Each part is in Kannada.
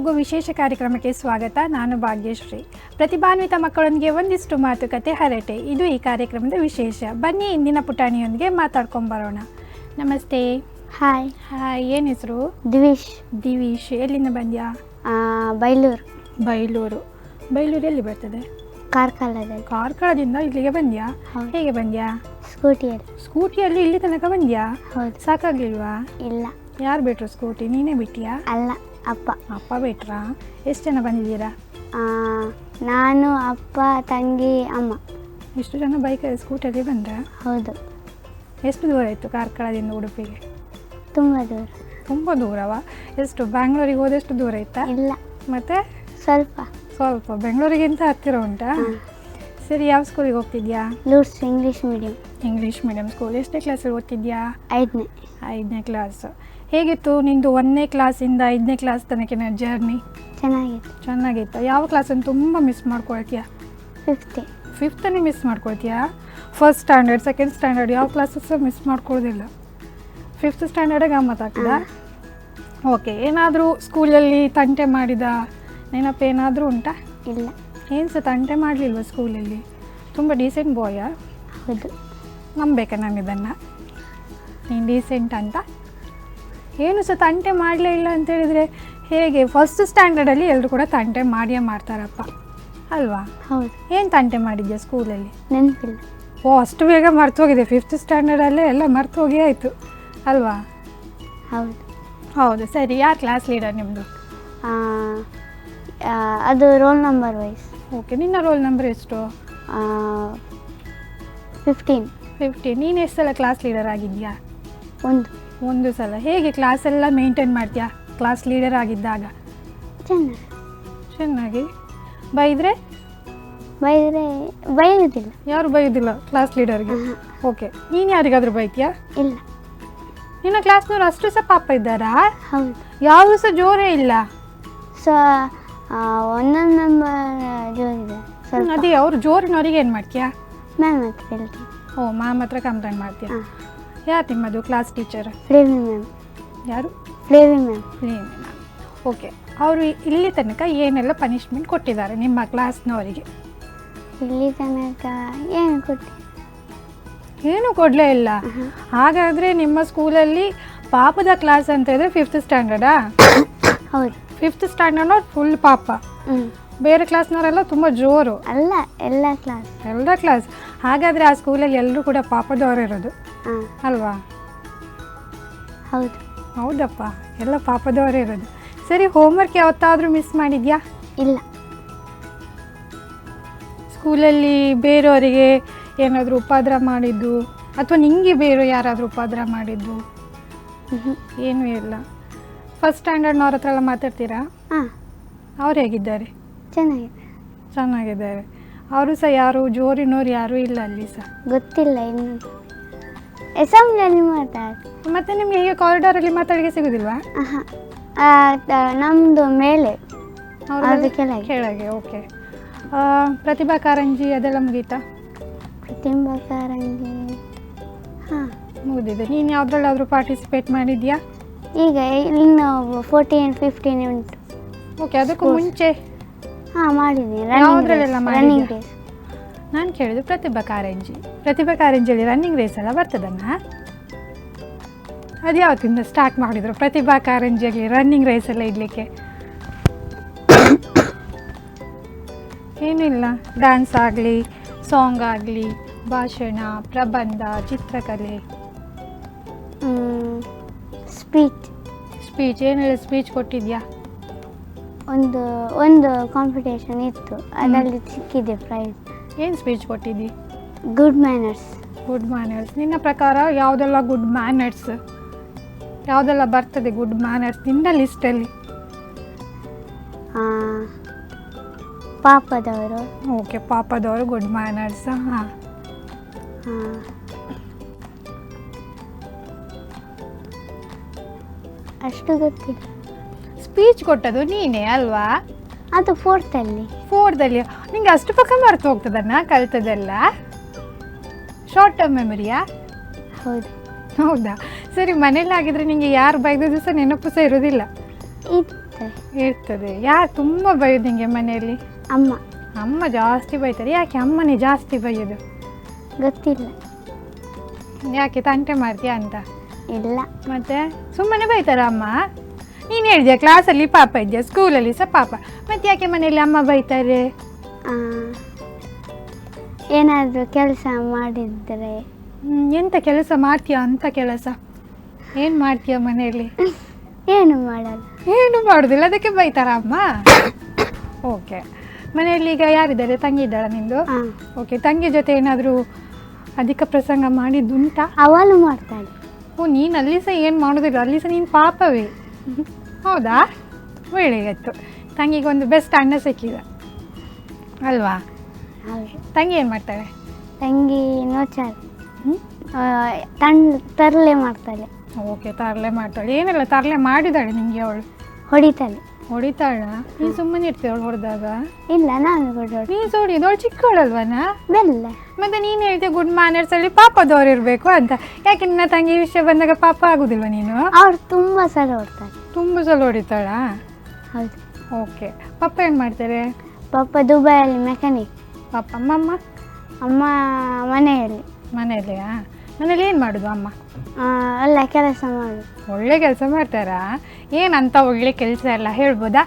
ಹೋಗುವ ವಿಶೇಷ ಕಾರ್ಯಕ್ರಮಕ್ಕೆ ಸ್ವಾಗತ. ನಾನು ಭಾಗ್ಯಶ್ರೀ. ಪ್ರತಿಭಾನ್ವಿತ ಮಕ್ಕಳೊಂದಿಗೆ ಒಂದಿಷ್ಟು ಮಾತುಕತೆ ಹರಟೆ. ಇದು ಈ ಕಾರ್ಯಕ್ರಮದ ವಿಶೇಷ. ಬನ್ನಿ ಇಂದಿನ ಪುಟಾಣಿಯೊಂದಿಗೆ ಮಾತಾಡ್ಕೊಂಬರೋಣ ನಮಸ್ತೆ. ಹಾಯ್ ಹಾಯ್ ಏನು ಹೆಸರು? ದಿವಿಶ್. ದಿವೀಶ್. ಎಲ್ಲಿಂದ ಬಂದ್ಯಾ? ಬೈಲೂರು. ಬೈಲೂರು. ಬೈಲೂರು ಎಲ್ಲಿ ಬರ್ತದೆ? ಕಾರ್ಕಳದಲ್ಲಿ. ಕಾರ್ಕಳದಿಂದ ಇಲ್ಲಿಗೆ ಬಂದ್ಯಾ? ಹೌದು. ಹೇಗೆ ಬಂದ್ಯಾ? ಸ್ಕೂಟಿಯಲ್ಲಿ. ಸ್ಕೂಟಿಯಲ್ಲಿ ಇಲ್ಲಿ ತನಕ ಬಂದ್ಯಾ? ಹೌದು. ಸಾಕಾಗ್ಲಿಲ್ವಾ? ಇಲ್ಲ. ಯಾರು ಬಿಟ್ರು ಸ್ಕೂಟಿ? ನೀನೇ ಬಿಟ್ಟಿಯಾ? ಅಲ್ಲ. ಅಪ್ಪ. ಅಪ್ಪ ಬಿಟ್ರಾ? ಎಷ್ಟು ಜನ ಬಂದಿದ್ದೀರಾ? ಆ, ನಾನು ಅಪ್ಪ ತಂಗಿ ಅಮ್ಮ. ಎಷ್ಟು ಜನ ಬೈಕ್ ಸ್ಕೂಟಲ್ಲಿ ಬಂದ್ರ? ಹೌದು. ಎಷ್ಟು ದೂರ ಇತ್ತು ಕಾರ್ಕಳದಿಂದ ಉಡುಪಿಗೆ? ತುಂಬ ದೂರ. ತುಂಬ ದೂರವಾ? ಎಷ್ಟು ಬ್ಯಾಂಗ್ಳೂರಿಗೆ ಹೋದಷ್ಟು ದೂರ ಇತ್ತಾ? ಇಲ್ಲ. ಮತ್ತೆ? ಸ್ವಲ್ಪ. ಸ್ವಲ್ಪ. ಬೆಂಗಳೂರಿಗಿಂತ ಹತ್ತಿರ ಉಂಟಾ. ಸರಿ ಯಾವ ಸ್ಕೂಲಿಗೆ ಹೋಗ್ತಿದ್ಯಾ? Lourdes English medium. English medium school. ಎಷ್ಟನೇ ಕ್ಲಾಸಲ್ಲಿ ಓದ್ತಿದ್ಯಾ? ಐದನೇ. ಐದನೇ ಕ್ಲಾಸ್. ಹೇಗಿತ್ತು ನಿಂದು ಒಂದನೇ ಕ್ಲಾಸಿಂದ ಐದನೇ ಕ್ಲಾಸ್ ತನಕಿನ ಜರ್ನಿ ಚೆನ್ನಾಗಿತ್ತು. ಚೆನ್ನಾಗಿತ್ತು? ಯಾವ ಕ್ಲಾಸನ್ನು ತುಂಬ ಮಿಸ್ ಮಾಡ್ಕೊಳ್ತೀಯಾ? ಫಿಫ್ತ್ ಫಿಫ್ತನೇ ಮಿಸ್ ಮಾಡ್ಕೊಳ್ತೀಯಾ? ಫಸ್ಟ್ ಸ್ಟ್ಯಾಂಡರ್ಡ್ ಸೆಕೆಂಡ್ ಸ್ಟ್ಯಾಂಡರ್ಡ್ ಯಾವ ಕ್ಲಾಸಸ್ ಮಿಸ್ ಮಾಡ್ಕೊಳ್ಳೋದಿಲ್ಲ ಫಿಫ್ತ್ ಸ್ಟ್ಯಾಂಡರ್ಡಾಗ ಗಮ್ಮತ್ ಆಗ್ತದಾ? ಓಕೆ ಏನಾದರೂ ಸ್ಕೂಲಲ್ಲಿ ತಂಟೆ ಮಾಡಿದ ನೆನಪು ಏನಾದರೂ ಉಂಟಾ? ಇಲ್ಲ. ಏನು ಸಹ ತಂಟೆ ಮಾಡಲಿಲ್ವ ಸ್ಕೂಲಲ್ಲಿ ತುಂಬ ಡೀಸೆಂಟ್ ಬಾಯಾ ಹೌದು. ನಂಬೇಕಾ ನಾನು ಇದನ್ನು ನೀನು ಡೀಸೆಂಟ್ ಅಂತ? ಏನು ಸಹ ತಂಟೆ ಮಾಡಲೇ ಇಲ್ಲ ಅಂತ ಹೇಳಿದರೆ ಹೇಗೆ? ಫಸ್ಟ್ ಸ್ಟ್ಯಾಂಡರ್ಡಲ್ಲಿ ಎಲ್ಲರೂ ಕೂಡ ತಂಟೆ ಮಾಡಿಯೇ ಮಾಡ್ತಾರಪ್ಪ. ಅಲ್ವಾ? ಹೌದು. ಏನು ತಂಟೆ ಮಾಡಿದ್ಯಾ ಸ್ಕೂಲಲ್ಲಿ ನೆನಪಿಲ್ಲ. ಓ ಅಷ್ಟು ಬೇಗ ಮರ್ತು ಹೋಗಿದೆ ಫಿಫ್ತ್ ಸ್ಟ್ಯಾಂಡರ್ಡಲ್ಲೇ ಎಲ್ಲ ಮರ್ತು ಹೋಗಿ ಆಯಿತು. ಅಲ್ವಾ? ಹೌದು. ಹೌದು ಸರಿ. ಯಾರು ಕ್ಲಾಸ್ ಲೀಡರ್ ನಿಮ್ಮದು ಆ, ಆ, ಅದು ರೋಲ್ ನಂಬರ್ ವೈಸ್ ಓಕೆ ನಿನ್ನ ರೋಲ್ ನಂಬರ್ ಎಷ್ಟು? ಫಿಫ್ಟೀನ್ ಫಿಫ್ಟೀನ್ ನೀನು ಎಷ್ಟು ಸಲ ಕ್ಲಾಸ್ ಲೀಡರ್ ಆಗಿದೆಯಾ? ಒಂದು. ಒಂದು ಸಲ. ಹೇಗೆ ಕ್ಲಾಸ್ ಎಲ್ಲ ಮೇಂಟೈನ್ ಮಾಡ್ತೀಯಾ? ಕ್ಲಾಸ್ ಲೀಡರ್ ಆಗಿದ್ದಾಗ? ಚೆನ್ನಾಗಿ. ಚೆನ್ನಾಗಿ. ಬೈದ್ರೆ? ಬೈದರೆ ಬೈಯೋದಿಲ್ಲ ಯಾರು ಬೈಯೋದಿಲ್ಲ ಕ್ಲಾಸ್ ಲೀಡರ್ಗೆ. ಓಕೆ ನೀನು ಯಾರಿಗಾದ್ರೂ ಬೈತೀಯಾ? ಇಲ್ಲ. ನಿನ್ನ ಕ್ಲಾಸ್ನವ್ರು ಅಷ್ಟು ಸಹ ಪಾಪ ಇದ್ದಾರಾ? ಹೌದು. ಯಾವುದು ಸಹ ಜೋರೇ ಇಲ್ಲ. ಸೊ ಒಂದೊಂದು ನಂಬರ್ ಜೋರಿದೆ ಸ್ವಲ್ಪ. ಅದೇ ಅವ್ರು ಜೋರಿನವ್ರಿಗೆ ಏನು ಮಾಡ್ತೀಯಾ? ಮ್ಯಾಮ್ ಹತ್ರ ಹೇಳ್ತೀನಿ ಓ ಮ್ಯಾಮ್ ಹತ್ರ ಕಂಪ್ಲೇಂಟ್ ಮಾಡ್ತೀಯಾ? ಯಾರು ನಿಮ್ಮದು ಕ್ಲಾಸ್ ಟೀಚರ್ ಫ್ಲೇವಿ ಮ್ಯಾಮ್ ಯಾರು? ಫ್ಲೇವಿ ಮ್ಯಾಮ್ ಓಕೆ ಅವರು ಇಲ್ಲಿ ತನಕ ಏನೆಲ್ಲ ಪನಿಷ್ಮೆಂಟ್ ಕೊಟ್ಟಿದ್ದಾರೆ ನಿಮ್ಮ ಕ್ಲಾಸ್ನವರಿಗೆ ಇಲ್ಲಿ ತನಕ ಏನು ಕೊಟ್ಟು ಏನು ಕೊಡಲೇ ಇಲ್ಲ. ಹಾಗಾದರೆ ನಿಮ್ಮ ಸ್ಕೂಲಲ್ಲಿ ಪಾಪದ ಕ್ಲಾಸ್ ಅಂತ ಹೇಳಿದ್ರೆ ಫಿಫ್ತ್ ಸ್ಟ್ಯಾಂಡರ್ಡಾ ಹೌದು. ಫಿಫ್ತ್ ಸ್ಟ್ಯಾಂಡರ್ಡ್ ಫುಲ್ ಪಾಪ. ಹ್ಞೂ ಬೇರೆ ಕ್ಲಾಸ್ನವರೆಲ್ಲ ತುಂಬ ಜೋರು. ಅಲ್ಲ ಎಲ್ಲ ಕ್ಲಾಸ್ ಎಲ್ಲ ಕ್ಲಾಸ್ ಹಾಗಾದರೆ ಆ ಸ್ಕೂಲಲ್ಲಿ ಎಲ್ಲರೂ ಕೂಡ ಪಾಪದವರು ಇರೋದು ಅಲ್ವಾ? ಹೌದು. ಹೌದಪ್ಪ ಎಲ್ಲ ಪಾಪದವರೇ ಇರೋದು. ಸರಿ ಹೋಮ್ವರ್ಕ್ ಯಾವತ್ತಾದರೂ ಮಿಸ್ ಮಾಡಿದ್ಯಾ? ಇಲ್ಲ. ಸ್ಕೂಲಲ್ಲಿ ಬೇರೆಯವರಿಗೆ ಏನಾದರೂ ಉಪದ್ರ ಮಾಡಿದ್ದು ಅಥವಾ ನಿಂಗೆ ಬೇರೆ ಯಾರಾದರೂ ಉಪದ್ರ ಮಾಡಿದ್ದು? ಏನೂ ಇಲ್ಲ. ಫಸ್ಟ್ ಸ್ಟ್ಯಾಂಡರ್ಡ್ನವ್ರ ಹತ್ರ ಎಲ್ಲ ಮಾತಾಡ್ತೀರಾ? ಹಾಂ. ಅವ್ರು ಹೇಗಿದ್ದಾರೆ? ಚೆನ್ನಾಗಿದೆ ಚೆನ್ನಾಗಿದ್ದಾರೆ. ಅವರು ಸಹ ಯಾರು ಜೋರಿನವ್ರು ಯಾರೂ ಇಲ್ಲ ಅಲ್ಲಿ ಸಹ. ಗೊತ್ತಿಲ್ಲ ಇನ್ನು. ಅಸೆಂಬ್ಲಿಯಲ್ಲಿ ಮಾತಾಡಿ. ಮತ್ತೆ ನಿಮಗೆ ಹೀಗೆ ಕಾರಿಡಾರಲ್ಲಿ ಮಾತಾಡಿಗೆ ಸಿಗೋದಿಲ್ವಾ? ಹಾಂ ನಮ್ಮದು ಮೇಲೆ. ಅದಕ್ಕೆ ಅದು ಕೆಳಗೆ. ಕೆಳಗೆ ಓಕೆ. ಪ್ರತಿಭಾ ಕಾರಂಜಿ ಅದೆಲ್ಲ ಮುಗೀತಾ? ಪ್ರತಿಭಾ ಕಾರಂಜಿ. ಹಾಂ. ಮುಗಿದಿದೆ. ನೀನು ಯಾವುದ್ರಲ್ಲಾದರೂ ಪಾರ್ಟಿಸಿಪೇಟ್ ಮಾಡಿದ್ಯಾ? ಈಗ ಇನ್ನು ಫೋರ್ಟೀನ್ ಫಿಫ್ಟೀನ್ ಉಂಟು. ಓಕೆ ಅದಕ್ಕೂ ಮುಂಚೆ? ಹಾಂ ಮಾಡಿದ್ದೀನಿ. ಯಾವ್ದ್ರಲ್ಲೆಲ್ಲ ರನ್ನಿಂಗ್? ರೇಸ್ ನಾನು ಕೇಳಿದ್ದು ಪ್ರತಿಭಾ ಕಾರಂಜಿ. ಪ್ರತಿಭಾ ಕಾರಂಜಿಯಲ್ಲಿ ರನ್ನಿಂಗ್ ರೇಸ್ ಎಲ್ಲ ಬರ್ತದಲ್ಲ? ಅದು ಯಾವತ್ತಿಂದ ಸ್ಟಾರ್ಟ್ ಮಾಡಿದ್ರು ಪ್ರತಿಭಾ ಕಾರಂಜಿಯಲ್ಲಿ ರನ್ನಿಂಗ್ ರೇಸ್ ಎಲ್ಲ ಇಡಲಿಕ್ಕೆ? ಏನಿಲ್ಲ ಡ್ಯಾನ್ಸ್ ಆಗಲಿ ಸಾಂಗ್ ಆಗಲಿ ಭಾಷಣ ಪ್ರಬಂಧ ಚಿತ್ರಕಲೆ. ಸ್ಪೀಚ್ ಸ್ಪೀಚ್ ಏನೆಲ್ಲ ಸ್ಪೀಚ್ ಕೊಟ್ಟಿದ್ಯಾ? ಒಂದು ಒಂದು ಕಾಂಪಿಟೇಷನ್ ಇತ್ತು. ಅದರಲ್ಲಿ ಸಿಕ್ಕಿದೆ ಪ್ರೈಸ್ ಏನು ಸ್ಪೀಚ್ ಕೊಟ್ಟಿದ್ದಿ? ಗುಡ್ ಮ್ಯಾನರ್ಸ್ ಗುಡ್ ಮ್ಯಾನರ್ಸ್ ನಿನ್ನ ಪ್ರಕಾರ ಯಾವುದೆಲ್ಲ ಗುಡ್ ಮ್ಯಾನರ್ಸ್ ಯಾವುದೆಲ್ಲ ಬರ್ತದೆ ಗುಡ್ ಮ್ಯಾನರ್ಸ್ ನಿನ್ನ ಲಿಸ್ಟಲ್ಲಿ ಪಾಪದವರು. ಓಕೆ ಪಾಪದವರು ಗುಡ್ ಮ್ಯಾನರ್ಸ್ ಹಾಂ. ಅಷ್ಟು ಗೊತ್ತಿಲ್ಲ. ಸ್ಪೀಚ್ ಕೊಟ್ಟದು ನೀನೇ ಅಲ್ವಾ? ಅದು ಫೋರ್ತಲ್ಲಿ ಫೋರ್ದಲ್ಲಿ ನಿಂಗೆ ಅಷ್ಟು ಪಕ್ಕ ಮರ್ತು ಹೋಗ್ತದನ್ನ ಕಲ್ತದೆಲ್ಲ ಶಾರ್ಟ್ ಟರ್ಮ್ ಮೆಮೊರಿಯಾ ಹೌದು. ಹೌದಾ? ಸರಿ ಮನೇಲಿ ಆಗಿದ್ರೆ ನಿಂಗೆ ಯಾರು ಬೈದದ್ದು ಸಹ ನೆನಪು ಸಹ ಇರೋದಿಲ್ಲ. ಇತ್ತು ಇರ್ತದೆ. ಇರ್ತದೆ. ಯಾರು ತುಂಬ ಬೈಯೋದು ನಿಂಗೆ ಮನೆಯಲ್ಲಿ ಅಮ್ಮ. ಅಮ್ಮ ಜಾಸ್ತಿ ಬೈತಾರೆ. ಯಾಕೆ ಅಮ್ಮನೇ ಜಾಸ್ತಿ ಬೈಯೋದು? ಗೊತ್ತಿಲ್ಲ. ಯಾಕೆ ತಂಟೆ ಮಾಡ್ತೀಯಾ ಅಂತ? ಇಲ್ಲ. ಮತ್ತೆ? ಸುಮ್ಮನೆ ಬೈತಾರ ಅಮ್ಮ? ನೀನು ಹೇಳಿದ್ಯಾ ಕ್ಲಾಸಲ್ಲಿ ಪಾಪ ಇದೆಯಾ? ಸ್ಕೂಲಲ್ಲಿ ಸಹ ಪಾಪ. ಮತ್ತೆ ಯಾಕೆ ಮನೆಯಲ್ಲಿ ಅಮ್ಮ ಬೈತಾರೆ? ಏನಾದರೂ ಕೆಲಸ ಮಾಡಿದರೆ. ಹ್ಮ್, ಎಂತ ಕೆಲಸ ಮಾಡ್ತೀಯಾ ಅಂತ ಕೆಲಸ? ಏನು ಮಾಡ್ತೀಯ ಮನೆಯಲ್ಲಿ? ಏನು ಮಾಡಲ್ಲ. ಏನು ಮಾಡೋದಿಲ್ಲ ಅದಕ್ಕೆ ಬೈತಾರ ಅಮ್ಮ? ಓಕೆ ಮನೆಯಲ್ಲಿ ಈಗ ಯಾರಿದ್ದಾರೆ? ತಂಗಿ ಇದ್ದಾಳ ನಿಂದು? ಹಾಂ ಓಕೆ ತಂಗಿ ಜೊತೆ ಏನಾದರೂ ಅಧಿಕ ಪ್ರಸಂಗ ಮಾಡಿದ್ದುಂಟಾ? ಅವಳು ಮಾಡ್ತಾಳೆ. ಓ ನೀನು ಅಲ್ಲಿ ಸಹ ಏನು ಮಾಡೋದಿಲ್ಲ ಅಲ್ಲಿ ಸಹ ನೀನು ಪಾಪವೇ. ಹೌದಾ? ಒಳ್ಳೆಯತ್ತು ತಂಗಿಗೆ ಒಂದು ಬೆಸ್ಟ್ ಅಣ್ಣ ಸಿಕ್ಕಿದ. ಅಲ್ವಾ? ತಂಗಿ ಏನು ಮಾಡ್ತಾಳೆ? ತಂಗಿ ನೋಚಾರ ತರಲೆ ಮಾಡ್ತಾಳೆ. ಓಕೆ ತರಲೆ ಮಾಡ್ತಾಳೆ. ಏನಿಲ್ಲ ತರಲೆ ಮಾಡಿದಾಳೆ ನಿಮಗೆ ಅವಳು? ಹೊಡಿತಾಳೆ. ಹೊಡಿತಾಳ? ನೀನು ಸುಮ್ಮನೆ ಇರ್ತೀವಿ ಅವಳು ಹೊಡೆದಾಗ? ಇಲ್ಲ ನಾನು ನೀನು ಸೋಡಿದ್ದು ಅವಳು ಚಿಕ್ಕವಳಲ್ವನ? ಬೆಲ್ಲ. ಮತ್ತೆ ನೀನು ಹೇಳ್ತೀಯ ಗುಡ್ ಮ್ಯಾನರ್ಸ್ ಅಲ್ಲಿ ಪಾಪದವ್ರು ಇರಬೇಕು ಅಂತ. ಯಾಕೆ ನಿನ್ನ ತಂಗಿ ವಿಷಯ ಬಂದಾಗ ಪಾಪ ಆಗುದಿಲ್ವ ನೀನು? ಅವ್ರು ತುಂಬ ಸಲ ಹೊಡ್ತಾರೆ. ತುಂಬ ಸಲ ಹೊಡಿತಾಳಾ? ಹೌದು. ಓಕೆ. ಪಪ್ಪ ಏನು ಮಾಡ್ತಾರೆ? ಪಪ್ಪ ದುಬೈಯಲ್ಲಿ ಮೆಕ್ಯಾನಿಕ್. ಪಾಪ ಅಮ್ಮಮ್ಮ ಅಮ್ಮ? ಮನೆಯಲ್ಲಿ. ಮನೆಯಲ್ಲಿಯಾ? ಮನೇಲಿ ಏನು ಮಾಡೋದು ಅಮ್ಮ? ಆ, ಕೆಲಸ ಮಾಡು ಒಳ್ಳೆ ಕೆಲಸ ಮಾಡ್ತಾರಾ? ಏನಂತ ಒಳ್ಳೆ ಕೆಲಸ ಎಲ್ಲ ಹೇಳ್ಬೋದಾ?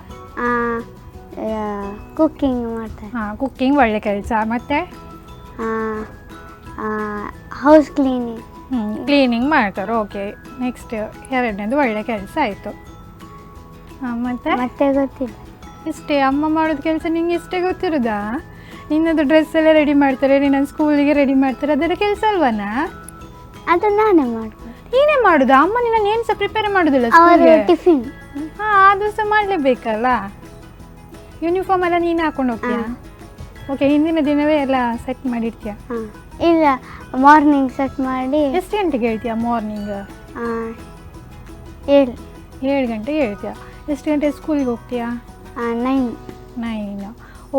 ಕುಕ್ಕಿಂಗ್ ಮಾಡ್ತಾರೆ. ಹಾಂ ಕುಕ್ಕಿಂಗ್ ಒಳ್ಳೆ ಕೆಲಸ. ಮತ್ತು? ಹೌಸ್ ಕ್ಲೀನಿಂಗ್ ಹ್ಞೂ ಕ್ಲೀನಿಂಗ್ ಮಾಡ್ತಾರೆ. ಓಕೆ. ನೆಕ್ಸ್ಟ್ ಎರಡನೇದು ಒಳ್ಳೆ ಕೆಲಸ ಆಯಿತು. ಮತ್ತು? ಮತ್ತೆ ಗೊತ್ತಿಲ್ಲ. ಇಷ್ಟೇ ಅಮ್ಮ ಮಾಡೋದು ಕೆಲಸ ನಿಂಗೆ ಇಷ್ಟೇ ಗೊತ್ತಿರೋದಾ? ನಿನ್ನದು ಡ್ರೆಸ್ ಎಲ್ಲ ರೆಡಿ ಮಾಡ್ತಾರೆ ನಿನ್ನ ಸ್ಕೂಲಿಗೆ ರೆಡಿ ಮಾಡ್ತಾರೆ ಅದರ ಕೆಲಸ ಅಲ್ವನಾ? ಅದು ನಾನೇ ಮಾಡ್ತೀನಿ ನೀನೇ ಮಾಡುದಾ? ಅಮ್ಮ ನಿನ್ನ ಏನು ಸಹ ಪ್ರಿಪೇರ್ ಮಾಡೋದಿಲ್ಲ ಅವರು ಟಿಫಿನ್ ಹಾಂ ಅದು ಸಹ ಮಾಡಲೇಬೇಕಲ್ಲ? ಯೂನಿಫಾರ್ಮ್ ಎಲ್ಲ ನೀನು ಹಾಕೊಂಡು ಹೋಗ್ತೀಯಾ? ಓಕೆ ಹಿಂದಿನ ದಿನವೇ ಎಲ್ಲ ಸೆಟ್ ಮಾಡಿರ್ತೀಯ? ಇಲ್ಲ ಮಾರ್ನಿಂಗ್ ಸೆಟ್ ಮಾಡಿ. ಎಷ್ಟು ಗಂಟೆಗೆ ಹೇಳ್ತೀಯಾ ಮಾರ್ನಿಂಗ್ ಏಳು. ಏಳು ಗಂಟೆಗೆ ಹೇಳ್ತೀಯಾ? ಎಷ್ಟು ಗಂಟೆ ಸ್ಕೂಲಿಗೆ ಹೋಗ್ತೀಯಾ? ನೈನ್ ನೈನ್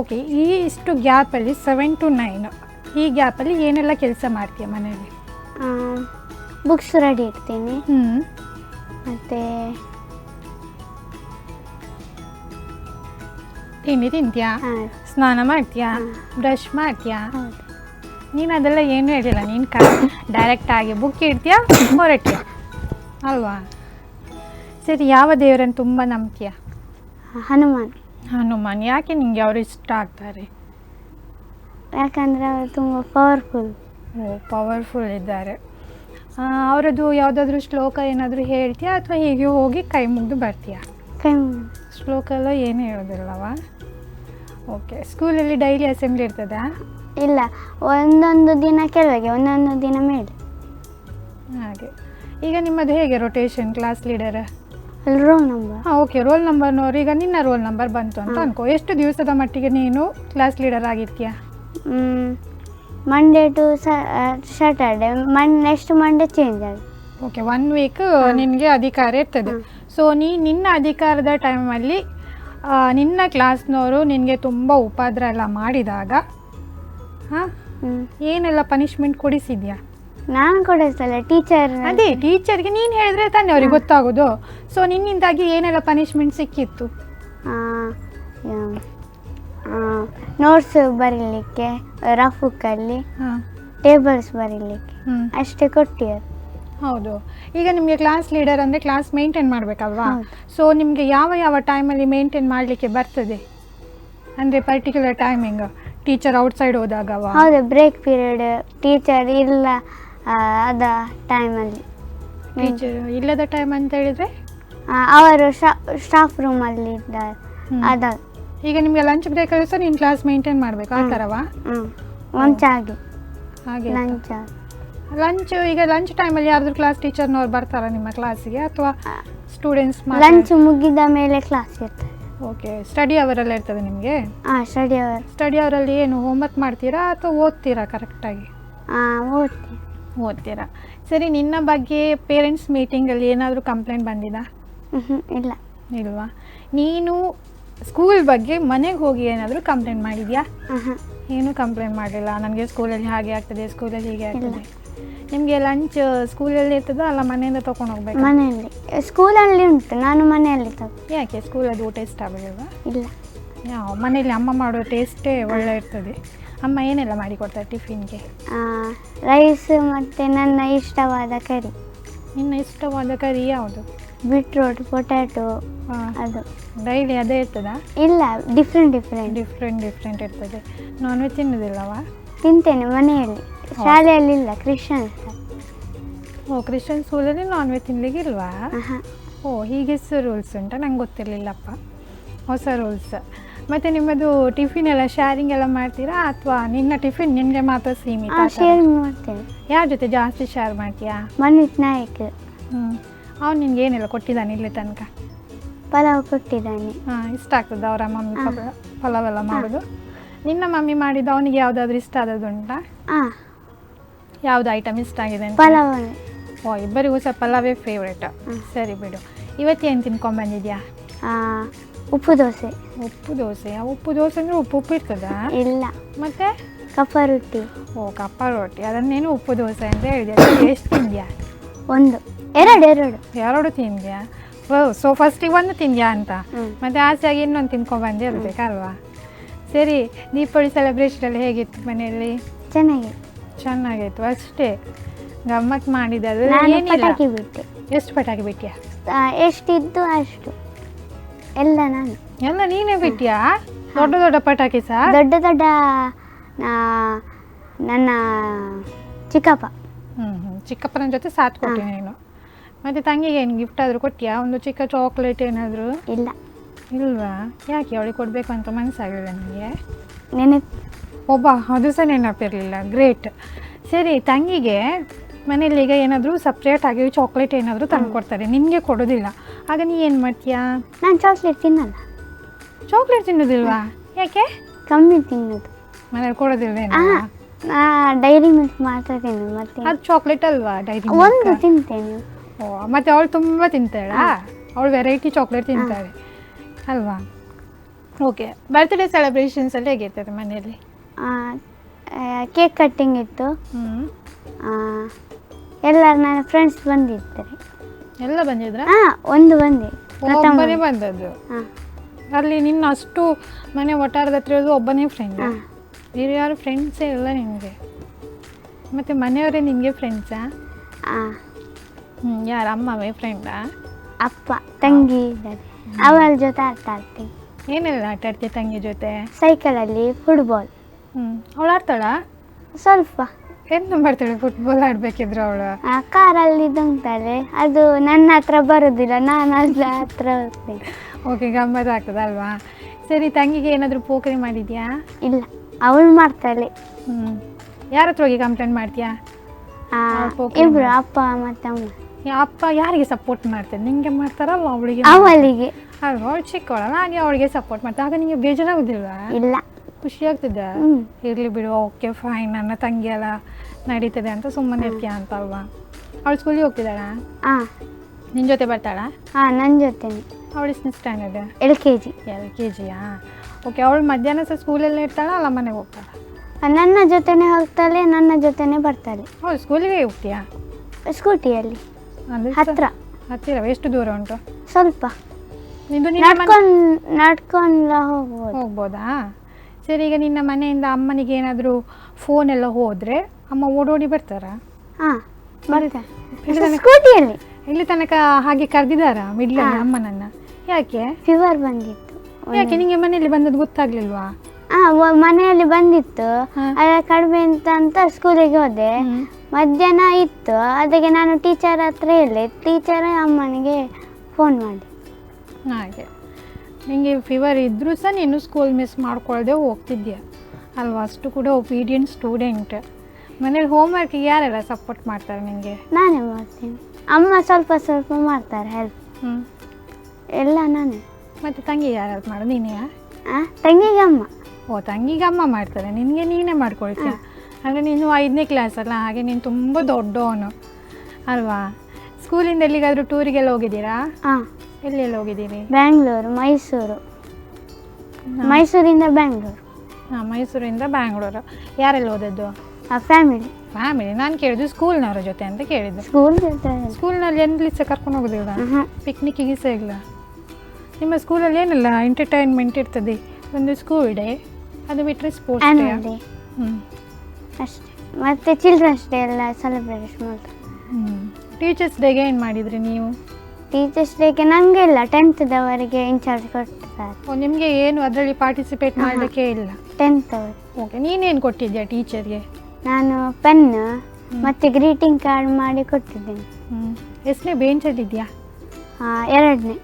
ಓಕೆ ಈ ಇಷ್ಟು ಗ್ಯಾಪಲ್ಲಿ ಸೆವೆನ್ ಟು ನೈನು ಈ ಗ್ಯಾಪಲ್ಲಿ ಏನೆಲ್ಲ ಕೆಲಸ ಮಾಡ್ತೀಯ ಮನೆಯಲ್ಲಿ ಬುಕ್ಸ್ ರೆಡಿ ಇಡ್ತೀನಿ. ಹ್ಞೂ ಮತ್ತು ತಿಂಡಿ ತಿಂತೀಯಾ? ಸ್ನಾನ ಮಾಡ್ತೀಯಾ? ಬ್ರಷ್ ಮಾಡ್ತೀಯಾ? ನೀನು ಅದೆಲ್ಲ ಏನೂ ಹೇಳಿಲ್ಲ ನೀನು ಕ ಡೈರೆಕ್ಟಾಗಿ ಬುಕ್ ಇಡ್ತೀಯಾ ಹೊರಟ್ಯಾ? ಅಲ್ವಾ? ಸರಿ ಯಾವ ದೇವರನ್ನು ತುಂಬ ನಂಬ್ತೀಯ? ಹನುಮಾನ್. ಹನುಮಾನ್ ಯಾಕೆ ನಿಂಗೆ ಅವರು ಇಷ್ಟ ಆಗ್ತಾರೆ? ಯಾಕಂದರೆ ಅವರು ತುಂಬ ಪವರ್ಫುಲ್ ಓ ಪವರ್ಫುಲ್ ಇದ್ದಾರೆ. ಅವರದ್ದು ಯಾವುದಾದ್ರೂ ಶ್ಲೋಕ ಏನಾದರೂ ಹೇಳ್ತೀಯಾ? ಅಥವಾ ಹೀಗೆ ಹೋಗಿ ಕೈ ಮುಗಿದು ಬರ್ತೀಯಾ? ಕೈ. ಶ್ಲೋಕ ಎಲ್ಲ ಏನು ಹೇಳೋದಿಲ್ಲವಾ? ಓಕೆ ಸ್ಕೂಲಲ್ಲಿ ಡೈಲಿ ಅಸೆಂಬ್ಲಿ ಇರ್ತದಾ? ಇಲ್ಲ ಒಂದೊಂದು ದಿನ ಕೆಳಗೆ ಒಂದೊಂದು ದಿನ ಮೇಲೆ. ಹಾಗೆ. ಈಗ ನಿಮ್ಮದು ಹೇಗೆ rotation class leader roll number ಹಾಂ ಓಕೆ ರೋಲ್ ನಂಬರ್ನವ್ರು ಈಗ ನಿನ್ನ ರೋಲ್ ನಂಬರ್ ಬಂತು ಅಂತ ಅನ್ಕೋ. ಎಷ್ಟು ದಿವಸದ ಮಟ್ಟಿಗೆ ನೀನು ಕ್ಲಾಸ್ ಲೀಡರ್ ಆಗಿರ್ತೀಯ ಮಂಡೇ ಟು ಸ್ಯಾಟರ್ಡೆ ಮನ್ ನೆಕ್ಸ್ಟ್ ಮಂಡೇ ಚೇಂಜ್ ಆಗಿ. ಓಕೆ ಒನ್ ವೀಕ್ ನಿನಗೆ ಅಧಿಕಾರ ಇರ್ತದೆ. ಸೊ ನೀ ನಿನ್ನ ಅಧಿಕಾರದ ಟೈಮಲ್ಲಿ ನಿನ್ನ ಕ್ಲಾಸ್ನವರು ನಿನಗೆ ತುಂಬ ಉಪದ್ರ ಎಲ್ಲ ಮಾಡಿದಾಗ ಹಾಂ. ಏನೆಲ್ಲ ಪನಿಷ್ಮೆಂಟ್ ಕೊಡಿಸಿದ್ಯಾ? ನಾನು ಕೊಡಿಸ್ತಲ್ಲ ಟೀಚರ್ ಅದೇ ಟೀಚರ್ಗೆ ನೀನು ಹೇಳಿದ್ರೆ ತಾನೆ ಅವ್ರಿಗೆ ಗೊತ್ತಾಗೋದು. ಸೊ ನಿನ್ನಿಂದಾಗಿ ಏನೆಲ್ಲ ಪನಿಷ್ಮೆಂಟ್ ಸಿಕ್ಕಿತ್ತು? ನೋಟ್ಸ್ ಬರೀಲಿಕ್ಕೆ ರಫ್ ಬುಕ್ಕಲ್ಲಿ ಟೇಬಲ್ಸ್ ಬರೀಲಿಕ್ಕೆ ಅಷ್ಟೇ ಕೊಟ್ಟಿದ್ದಾರೆ ಹೌದು. ಈಗ ನಿಮಗೆ ಕ್ಲಾಸ್ ಲೀಡರ್ ಅಂದರೆ ಕ್ಲಾಸ್ ಮೇಂಟೈನ್ ಮಾಡಬೇಕಲ್ವಾ. ಸೊ ನಿಮಗೆ ಯಾವ ಯಾವ ಟೈಮಲ್ಲಿ ಮೇಂಟೈನ್ ಮಾಡಲಿಕ್ಕೆ ಬರ್ತದೆ? ಅಂದರೆ ಪರ್ಟಿಕ್ಯುಲರ್ ಟೈಮಿಂಗ್ ಟೀಚರ್ ಔಟ್ಸೈಡ್ ಹೋದಾಗವಾ? ಹೌದು ಬ್ರೇಕ್ ಪೀರಿಯಡ್ ಟೀಚರ್ ಇಲ್ಲ ಅದ ಟೈಮಲ್ಲಿ ಟೀಚರ್ ಇಲ್ಲದ ಟೈಮ್ ಅಂತ ಹೇಳಿದ್ರೆ? ಅವರು ಸ್ಟಾಫ್ ರೂಮಲ್ಲಿ ಇದ್ದಾರೆ. ಅದ. ಈಗ ನಿಮಗೆ ಲಂಚ್ ಬ್ರೇಕಲ್ಲಿ ಸಹ ನೀನು ಕ್ಲಾಸ್ ಮೇಂಟೈನ್ ಮಾಡಬೇಕು ಆ. ಥರವಾ? ಲಂಚ್ ಆಗಿ ಹಾಗೆ. ಲಂಚ್ ಲಂಚ್ ಈಗ ಲಂಚ್ ಟೈಮಲ್ಲಿ ಯಾರಾದರೂ ಕ್ಲಾಸ್ ಟೀಚರ್ನವ್ರು ಬರ್ತಾರಾ ನಿಮ್ಮ ಕ್ಲಾಸಿಗೆ ಅಥವಾ ಸ್ಟೂಡೆಂಟ್ಸ್ ಲಂಚ್ ಮುಗಿದ ಮೇಲೆ ಕ್ಲಾಸ್ ಇರ್ತದೆ. ಓಕೆ ಸ್ಟಡಿ ಅವರೆಲ್ಲ ಇರ್ತದೆ ನಿಮಗೆ? ಹಾಂ ಸ್ಟಡಿ ಅವರ್ ಸ್ಟಡಿ ಅವರಲ್ಲಿ ಏನು ಹೋಮ್ವರ್ಕ್ ಮಾಡ್ತೀರಾ ಅಥವಾ ಓದ್ತೀರಾ ಕರೆಕ್ಟಾಗಿ ಹಾಂ ಓದ್ತೀನಿ ಓದ್ತೀರಾ. ಸರಿ ನಿನ್ನ ಬಗ್ಗೆ ಪೇರೆಂಟ್ಸ್ ಮೀಟಿಂಗಲ್ಲಿ ಏನಾದರೂ ಕಂಪ್ಲೇಂಟ್ ಬಂದಿದಾ? ಹ್ಞೂ ಇಲ್ಲ. ಇಲ್ವಾ? ನೀನು ಸ್ಕೂಲ್ ಬಗ್ಗೆ ಮನೆಗೆ ಹೋಗಿ ಏನಾದರೂ ಕಂಪ್ಲೇಂಟ್ ಮಾಡಿದ್ಯಾ? ಹಾಂ ಏನು ಕಂಪ್ಲೇಂಟ್ ಮಾಡಲಿಲ್ಲ. ನನಗೆ ಸ್ಕೂಲಲ್ಲಿ ಹಾಗೆ ಆಗ್ತದೆ ಸ್ಕೂಲಲ್ಲಿ ಹೀಗೆ ಆಗ್ತದೆ. ನಿಮಗೆ ಲಂಚ್ ಸ್ಕೂಲಲ್ಲಿ ಇರ್ತದೋ ಅಲ್ಲ ಮನೆಯಿಂದ ತೊಗೊಂಡು ಹೋಗ್ಬೇಕು? ಮನೆಯಲ್ಲಿ. ಸ್ಕೂಲಲ್ಲಿ ಉಂಟು ನಾನು ಮನೆಯಲ್ಲಿ ತಗೋ ಯಾಕೆ? ಸ್ಕೂಲಲ್ಲಿ ಊಟ ಇಷ್ಟ ಆಗಲಿಲ್ವಾ ಇಲ್ಲ. ಯಾವ ಮನೆಯಲ್ಲಿ ಅಮ್ಮ ಮಾಡೋ ಟೇಸ್ಟೇ ಒಳ್ಳೆ ಇರ್ತದೆ. ಅಮ್ಮ ಏನೆಲ್ಲ ಮಾಡಿಕೊಡ್ತಾರೆ ಟಿಫಿನ್ಗೆ? ರೈಸ್ ಮತ್ತು ನನ್ನ ಇಷ್ಟವಾದ ಕರಿ. ನಿನ್ನ ಇಷ್ಟವಾದ ಕರಿ ಯಾವುದು? ಬೀಟ್ರೋಟ್ ಪೊಟ್ಯಾಟೊ ಅದು. ಡೈಲಿ ಅದೇ ಇರ್ತದಾ? ಇಲ್ಲ ಡಿಫ್ರೆಂಟ್ ಡಿಫ್ರೆಂಟ್ ಡಿಫ್ರೆಂಟ್ ಡಿಫ್ರೆಂಟ್ ಇರ್ತದೆ. ನಾನ್ ವೆಜ್ ತಿನ್ನೋದಿಲ್ಲವಾ? ತಿಂತೇನೆ ಮನೆಯಲ್ಲಿ. ಶಾಲೆಯಲ್ಲಿ ಇಲ್ಲ ಕ್ರಿಶ್ಚನ್ ಓ ಕ್ರಿಶ್ಚನ್ ಸ್ಕೂಲಲ್ಲಿ ನಾನ್ ವೆಜ್ ತಿನ್ಲಿಕ್ಕೆ ಇಲ್ವಾ? ಓ ಹೀಗೆ ರೂಲ್ಸ್ ಉಂಟಾ? ನಂಗೆ ಗೊತ್ತಿರಲಿಲ್ಲಪ್ಪ. ಹೊಸ ರೂಲ್ಸ್ ಮತ್ತು ನಿಮ್ಮದು ಟಿಫಿನ್ ಎಲ್ಲ ಶೇರಿಂಗ್ ಎಲ್ಲ ಮಾಡ್ತೀರಾ? ಅಥವಾ ನಿನ್ನ ಟಿಫಿನ್ ನಿನಗೆ ಮಾತ್ರ ಸೀಮಿತ ಆ ಶೇರ್ ಮಾಡ್ತೇನೆ. ಯಾರ ಜೊತೆ ಜಾಸ್ತಿ ಶೇರ್ ಮಾಡ್ತೀಯಾ? ಮನ್ವಿತ್ ನಾಯಕ್. ಹ್ಞೂ ಅವ್ನು ನಿನ್ಗೆ ಏನೆಲ್ಲ ಕೊಟ್ಟಿದ್ದಾನೆ ಇಲ್ಲಿ ತನಕ? ಪಲಾವ್ ಕೊಟ್ಟಿದ್ದಾನೆ. ಹಾಂ ಇಷ್ಟ ಆಗ್ತದೆ ಅವರ ಮಮ್ಮಿ ಪಲ- ಪಲಾವ್ ಎಲ್ಲ ಮಾಡೋದು? ನಿನ್ನ ಮಮ್ಮಿ ಮಾಡಿದ್ದು ಅವನಿಗೆ ಯಾವುದಾದ್ರೂ ಇಷ್ಟ ಆದದ್ದು ಉಂಟಾ? ಯಾವ್ದು ಐಟಮ್ ಇಷ್ಟ ಆಗಿದೆ ಅಂತ? ಪಲಾವ್ ಓ ಇಬ್ಬರಿಗೂ ಸಹ ಪಲಾವೇ ಫೇವ್ರೇಟ್ ಸರಿ ಬಿಡು. ಇವತ್ತೇನು ತಿನ್ಕೊಂಡ್ಬಂದಿದ್ಯಾ ತಿನ್ಕೊಂಬಂದಿದ್ಯಾ ಉಪ್ಪು ದೋಸೆ ಉಪ್ಪು ದೋಸೆ ಉಪ್ಪು ದೋಸೆ ಅಂದರೆ ಉಪ್ಪು ಉಪ್ಪು ಇರ್ತದಾ ಇಲ್ಲ. ಮತ್ತೆ? ಕಪ್ಪ ರೊಟ್ಟಿ. ಓ ಕಪ್ಪ ರೊಟ್ಟಿ. ಅದನ್ನೇನು ಉಪ್ಪು ದೋಸೆ ಅಂತ ಹೇಳಿದೆ ಎಷ್ಟು ತಿಂದ್ಯಾ? ಒಂದು. ಎರಡು ಎರಡು. ಎರಡು ತಿಂದ್ಯಾ? ಓ ಸೊ ಫಸ್ಟಿಗೆ ಒಂದು ತಿಂದ್ಯಾ ಅಂತ. ಮತ್ತೆ ಆಸೆಯಾಗಿ ಇನ್ನೊಂದು ತಿನ್ಕೊಂಡು ಬಂದೆ ಇರಬೇಕಲ್ವಾ ಸರಿ ದೀಪಾವಳಿ ಸೆಲೆಬ್ರೇಷನ್ ಎಲ್ಲ ಹೇಗಿತ್ತು ಮನೆಯಲ್ಲಿ? ಚೆನ್ನಾಗಿ. ಚೆನ್ನಾಗಿತ್ತು ಅಷ್ಟೇ. ಗಮ್ಮತ್ ಮಾಡಿದ್ದು ಏನಿಲ್ಲ. ಪಟಾಕಿ ಬಿಟ್ಟೆ. ಎಷ್ಟು ಪಟಾಕಿ ಬಿಟ್ಟಿಯಾ? ಎಷ್ಟಿದ್ದು ಅಷ್ಟು. ಎಲ್ಲ ನಾನು. ಎಲ್ಲ ನೀನೇ ಬಿಟ್ಟಿಯಾ? ದೊಡ್ಡ ದೊಡ್ಡ ಪಟಾಕಿ ಸಹ ದೊಡ್ಡ ದೊಡ್ಡ ನಾ- ನನ್ನ ಚಿಕ್ಕಪ್ಪ. ಹ್ಞೂ ಚಿಕ್ಕಪ್ಪನ ಜೊತೆ ಸಾಥ್ ಕೊಟ್ಟೆ ನೀನು. ಮತ್ತೆ ತಂಗಿಗೆ ಏನು ಗಿಫ್ಟ್ ಆದರೂ ಕೊಟ್ಟಿಯಾ? ಒಂದು ಚಿಕ್ಕ ಚಾಕ್ಲೇಟ್ ಏನಾದರೂ? ಇಲ್ಲ. ಇಲ್ವಾ? ಯಾಕೆ ಅವಳಿಗೆ ಕೊಡಬೇಕು ಅಂತ ಮನಸ್ಸಾಗಲಿಲ್ಲ ನನಗೆ? ನೆನಪು ಒಬ್ಬ ಅದು ಸಹ ನೆನಪಿರಲಿಲ್ಲ. ಗ್ರೇಟ್ ಸರಿ ತಂಗಿಗೆ ಮನೇಲಿ ಈಗ ಏನಾದರೂ ಸಪ್ರೇಟ್ ಆಗಿ ಚಾಕ್ಲೇಟ್ ಏನಾದರೂ ತಂದು ಕೊಡ್ತಾರೆ. ನಿಮಗೆ ಕೊಡೋದಿಲ್ಲ. ಆಗ ನೀ ಏನು ಮಾಡ್ತೀಯಾ? ನಾನು ಚಾಕ್ಲೇಟ್ ತಿನ್ನಲ್ಲ. ಚಾಕ್ಲೇಟ್ ತಿನ್ನೋದಿಲ್ವಾ? ಯಾಕೆ? ಕಮ್ಮಿ ತಿನ್ನೋದು. ಮನೇಲಿ ಕೊಡೋದಿಲ್ವೇನೋ? ಡೈರಿ ಮಿಲ್ಕ್ ಮಾತ್ರ ತಿನ್ನು ಮತ್ತೆ ಅದು ಚಾಕ್ಲೇಟ್ ಅಲ್ವಾ ಡೈರಿ ಒಂದು ತಿಂತೇನೆ. ಓ ಮತ್ತೆ ಅವಳು ತುಂಬ ತಿಂತಾಳಾ? ಅವಳು ವೆರೈಟಿ ಚಾಕ್ಲೇಟ್ ತಿಂತಾಳೆ. ಅಲ್ವಾ? ಓಕೆ ಬರ್ತ್ಡೇ ಸೆಲೆಬ್ರೇಷನ್ಸ್ ಅಲ್ಲಿ ಹೇಗಿರ್ತದೆ ಮನೆಯಲ್ಲಿ? ಕೇಕ್ ಕಟ್ಟಿಂಗ್ ಇತ್ತು. ಎಲ್ಲರೂ ನನ್ನ ಫ್ರೆಂಡ್ಸ್ ಬಂದಿದ್ದಾರೆ ಎಲ್ಲ ಬಂದಿದ್ರಾ? ಹಾ ಒಂದು ಬಂದೆ. ಪ್ರಥಮ ಒಬ್ಬನೇ ಬಂದದ್ದು? ಹಾ. ಅಲ್ಲಿ ನಿನ್ನ ಅಷ್ಟು ಮನೆ ಒಟ್ಟಾರದ ಹತ್ರ ಇರೋದು ಒಬ್ಬನೇ ಫ್ರೆಂಡ್ ಹಾ. ಬೇರೆ ಯಾರು ಫ್ರೆಂಡ್ಸೇ ಇಲ್ಲ ನಿಮಗೆ? ಮತ್ತು ಮನೆಯವರೇ ನಿಮಗೆ ಫ್ರೆಂಡ್ಸಾ ಆ, ಹ್ಞೂ ಯಾರು ಅಮ್ಮವೇ ಫ್ರೆಂಡಾ ಅಪ್ಪ ತಂಗಿ ಇದ್ದಾರೆ. ಅವಳ ಜೊತೆ ಆಟ ಆಡ್ತೀನಿ ಏನೆಲ್ಲ ಆಟ ಆಡ್ತೀಯ ತಂಗಿ ಜೊತೆ? ಸೈಕಲಲ್ಲಿ ಫುಟ್ಬಾಲ್ ಹ್ಞೂ ಅವಳು ಆಡ್ತಾಳಾ? ಸ್ವಲ್ಪ. ಎಂತ ಮಾಡ್ತಾಳೆ ಫುಟ್ಬಾಲ್ ಆಡಬೇಕಿದ್ರು ಅವಳು. ಆ, ಕಾರಲ್ಲಿ ಇದುಂಟಾಳೆ ಅದು ನನ್ನ ಹತ್ರ ಬರುದಿಲ್ಲ ನಾನು ಅದ್ರ ಹತ್ರ ಹೋಗ್ತೇನೆ ಓಕೆ ಗಮ್ಮತ್ ಆಗ್ತದಲ್ವಾ ಸರಿ ತಂಗಿಗೆ ಏನಾದರೂ ಪೋಕರಿ ಮಾಡಿದ್ಯಾ? ಇಲ್ಲ ಅವಳು ಮಾಡ್ತಾಳೆ. ಹ್ಞೂ ಯಾರ ಹತ್ರ ಹೋಗಿ ಕಂಪ್ಲೇಂಟ್ ಮಾಡ್ತೀಯಾ? ಆ, ಇಬ್ರು ಅಪ್ಪ ಮತ್ತೆ ಅಮ್ಮ. ಯಾ ಅಪ್ಪ ಯಾರಿಗೆ ಸಪೋರ್ಟ್ ಮಾಡ್ತಾರೆ? ನಿಂಗೆ ಮಾಡ್ತಾರಲ್ಲ ಅವಳಿಗೆ ಅವಳಿಗೆ. ಅಲ್ವಾ? ಅವಳು ಚಿಕ್ಕವಳಲ್ಲ ಹಾಗೆ ಅವಳಿಗೆ ಸಪೋರ್ಟ್ ಮಾಡ್ತಾರೆ ಆಗ ನಿಂಗೆ ಬೇಜಾರಾಗುದಿಲ್ವಾ? ಇಲ್ಲ. ಖುಷಿ ಆಗ್ತಿದ್ದೆ ಇರಲಿ ಬಿಡು ಓಕೆ ಫೈನ್ ನನ್ನ ತಂಗಿ ಎಲ್ಲ ನಡೀತದೆ ಅಂತ ಸುಮ್ಮನೆ ಇರ್ತೀಯ ಅಂತ ಅಲ್ವಾ ಅವಳು ಸ್ಕೂಲಿಗೆ ಹೋಗ್ತಿದ್ದಾಳ? ಹಾಂ ನಿನ್ನ ಜೊತೆ ಬರ್ತಾಳಾ? ಹಾಂ ನನ್ನ ಜೊತೆ ಅವಳು ಎಷ್ಟು standard L K G L K ಜಿಯಾ ಓಕೆ ಅವಳು ಮಧ್ಯಾಹ್ನ ಸಹ ಸ್ಕೂಲಲ್ಲೇ ಇರ್ತಾಳ ಅಲ್ಲ ಮನೆಗೆ ಹೋಗ್ತಾಳ? ನನ್ನ ಜೊತೆನೆ ಹೋಗ್ತಾಳೆ ನನ್ನ ಜೊತೆನೇ ಬರ್ತಾಳೆ. ಹೌದು ಸ್ಕೂಲಿಗೆ ಹೋಗ್ತೀಯಾ? ಸ್ಕೂಟಿಯಲ್ಲಿ ಅಂದ್ರೆ ಹತ್ರ. ಹತ್ತಿರ ಎಷ್ಟು ದೂರ ಉಂಟು? ಸ್ವಲ್ಪ. ನಿಂದು ನಡ್ಕೊಂಡು ನಡ್ಕೊಂಡ್ಲ ಹೋಗ್ಬೋದು. ಹೋಗ್ಬೋದಾ? ಸರಿ ಈಗ ನಿನ್ನ ಮನೆಯಿಂದ ಅಮ್ಮನಿಗೆ ಏನಾದರೂ ಫೋನ್ ಎಲ್ಲ ಹೋದರೆ ಅಮ್ಮ ಓಡೋಡಿ ಬರ್ತಾರಾ? ಹಾ ಇಲ್ಲಿ ತನಕ ಸ್ಕೂಟಿಯಲ್ಲಿ ಇಲ್ಲಿ ತನಕ ಹಾಗೆ ಕರೆದಿದ್ದಾರಾ ಮಿಡ್ಲ ಅಮ್ಮನನ್ನ? ಯಾಕೆ? ಫೀವರ್ ಬಂದಿತ್ತು. ಯಾಕೆ ನಿಂಗೆ ಮನೆಯಲ್ಲಿ ಬಂದದ್ದು ಗೊತ್ತಾಗ್ಲಿಲ್ವಾ? ಆ, ಮನೆಯಲ್ಲಿ ಬಂದಿತ್ತು. ಅದ ಕಡಿಮೆ ಅಂತ ಅಂತ ಸ್ಕೂಲಿಗೆ ಹೋದೆ. ಮಧ್ಯಾಹ್ನ ಇತ್ತು. ಅದಕ್ಕೆ ನಾನು ಟೀಚರ್ ಹತ್ರ ಹೇಳಿ ಟೀಚರ್ ಅಮ್ಮನಿಗೆ ಫೋನ್ ಮಾಡಿ ಹಾಗೆ. ನಿಂಗೆ ಫೀವರ್ ಇದ್ದರೂ ಸಹ ನೀನು ಸ್ಕೂಲ್ ಮಿಸ್ ಮಾಡ್ಕೊಳ್ದೆ ಹೋಗ್ತಿದ್ಯಾ? ಅಲ್ವಾ? ಅಷ್ಟು ಕೂಡ ಒಬೀಡಿಯಂಟ್ ಸ್ಟೂಡೆಂಟ್ ಮನೇಲಿ ಹೋಮ್ವರ್ಕಿಗೆ ಯಾರೆಲ್ಲ ಸಪೋರ್ಟ್ ಮಾಡ್ತಾರೆ ನಿಮಗೆ ನಾನೇ ಮಾಡ್ತೀನಿ. ಅಮ್ಮ ಸ್ವಲ್ಪ ಸ್ವಲ್ಪ ಮಾಡ್ತಾರೆ ಹೆಲ್ಪ್ ಹ್ಞೂ ಎಲ್ಲ ನಾನೇ. ಮತ್ತು ತಂಗಿ ಯಾರು ಹೆಲ್ಪ್ ಮಾಡೋದು ನೀನೇ ಆ ತಂಗಿಗೆ ಅಮ್ಮ. ಓ ತಂಗಿಗೆ ಅಮ್ಮ ಮಾಡ್ತಾರೆ. ನಿನಗೆ ನೀನೇ ಮಾಡ್ಕೊಳ್ತೀಯ? ಅಂದರೆ ನೀನು ಐದನೇ ಕ್ಲಾಸ್ ಅಲ್ಲ ಹಾಗೆ ನೀನು ತುಂಬ ದೊಡ್ಡವನು. ಅಲ್ವಾ? ಸ್ಕೂಲಿಂದ ಎಲ್ಲಿಗಾದರೂ ಟೂರಿಗೆಲ್ಲ ಹೋಗಿದ್ದೀರಾ? ಹಾಂ. ಎಲ್ಲೆಲ್ಲ ಹೋಗಿದ್ದೀರಿ? ಬ್ಯಾಂಗ್ಳೂರು ಮೈಸೂರು. ಮೈಸೂರಿಂದ ಬ್ಯಾಂಗ್ಳೂರು. ಹಾಂ ಮೈಸೂರಿಂದ ಬ್ಯಾಂಗ್ಳೂರು. ಯಾರೆಲ್ಲ ಹೋದದ್ದು ಆ ಫ್ಯಾಮಿಲಿ ಫ್ಯಾಮಿಲಿ ನಾನು ಕೇಳಿದ್ದು ಸ್ಕೂಲ್ನವರ ಜೊತೆ ಅಂತ ಕೇಳಿದ್ದು. ಸ್ಕೂಲ್ ಸ್ಕೂಲ್ನಲ್ಲಿ ಎಲ್ಲಿ ಸಹ ಕರ್ಕೊಂಡು ಹೋಗೋದಿಲ್ಲ? ಪಿಕ್ನಿಕ್ಕಿಗೆ ಸಹ ಇಲ್ಲ. ನಿಮ್ಮ ಸ್ಕೂಲಲ್ಲಿ ಏನಲ್ಲ? ಎಂಟರ್ಟೈನ್ಮೆಂಟ್ ಇರ್ತದೆ. ಒಂದು ಸ್ಕೂಲ್ ಡೇ ಅದು ಬಿಟ್ಟರೆ ಸ್ಪೋರ್ಟ್ಸ್ ಡೇ ಅಷ್ಟೇ. ಮತ್ತು ಚಿಲ್ಡ್ರನ್ಸ್ ಡೇ ಎಲ್ಲ ಸೆಲೆಬ್ರೇಷನ್ ಮಾಡ್ತಾರೆ. ಟೀಚರ್ಸ್ ಡೇಗೆ ಏನು ಮಾಡಿದ್ರಿ ನೀವು? ಟೀಚರ್ಸ್ ಡೇಗೆ ನನಗೆ ಇಲ್ಲ ಟೆಂತ್ದವರೆಗೆ ಇನ್ಚಾರ್ಜ್ ಕೊಡ್ತಾರೆ. ಓ ನಿಮಗೆ ಏನು ಅದರಲ್ಲಿ ಪಾರ್ಟಿಸಿಪೇಟ್. ಮಾಡಲಿಕ್ಕೆ ಇಲ್ಲ? ಟೆಂತ್ ಅವರು. ಓಕೆ ನೀನೇನು ಕೊಟ್ಟಿದ್ಯಾ ಟೀಚರ್ಗೆ ನಾನು ಪೆನ್ ಮತ್ತು ಗ್ರೀಟಿಂಗ್ ಕಾರ್ಡ್ ಮಾಡಿ ಕೊಟ್ಟಿದ್ದೇನೆ. ಹ್ಞೂ ಎಷ್ಟನೇ ಬೆಂಚಲ್ಲಿದೆಯಾ ಹಾಂ ಎರಡನೇ.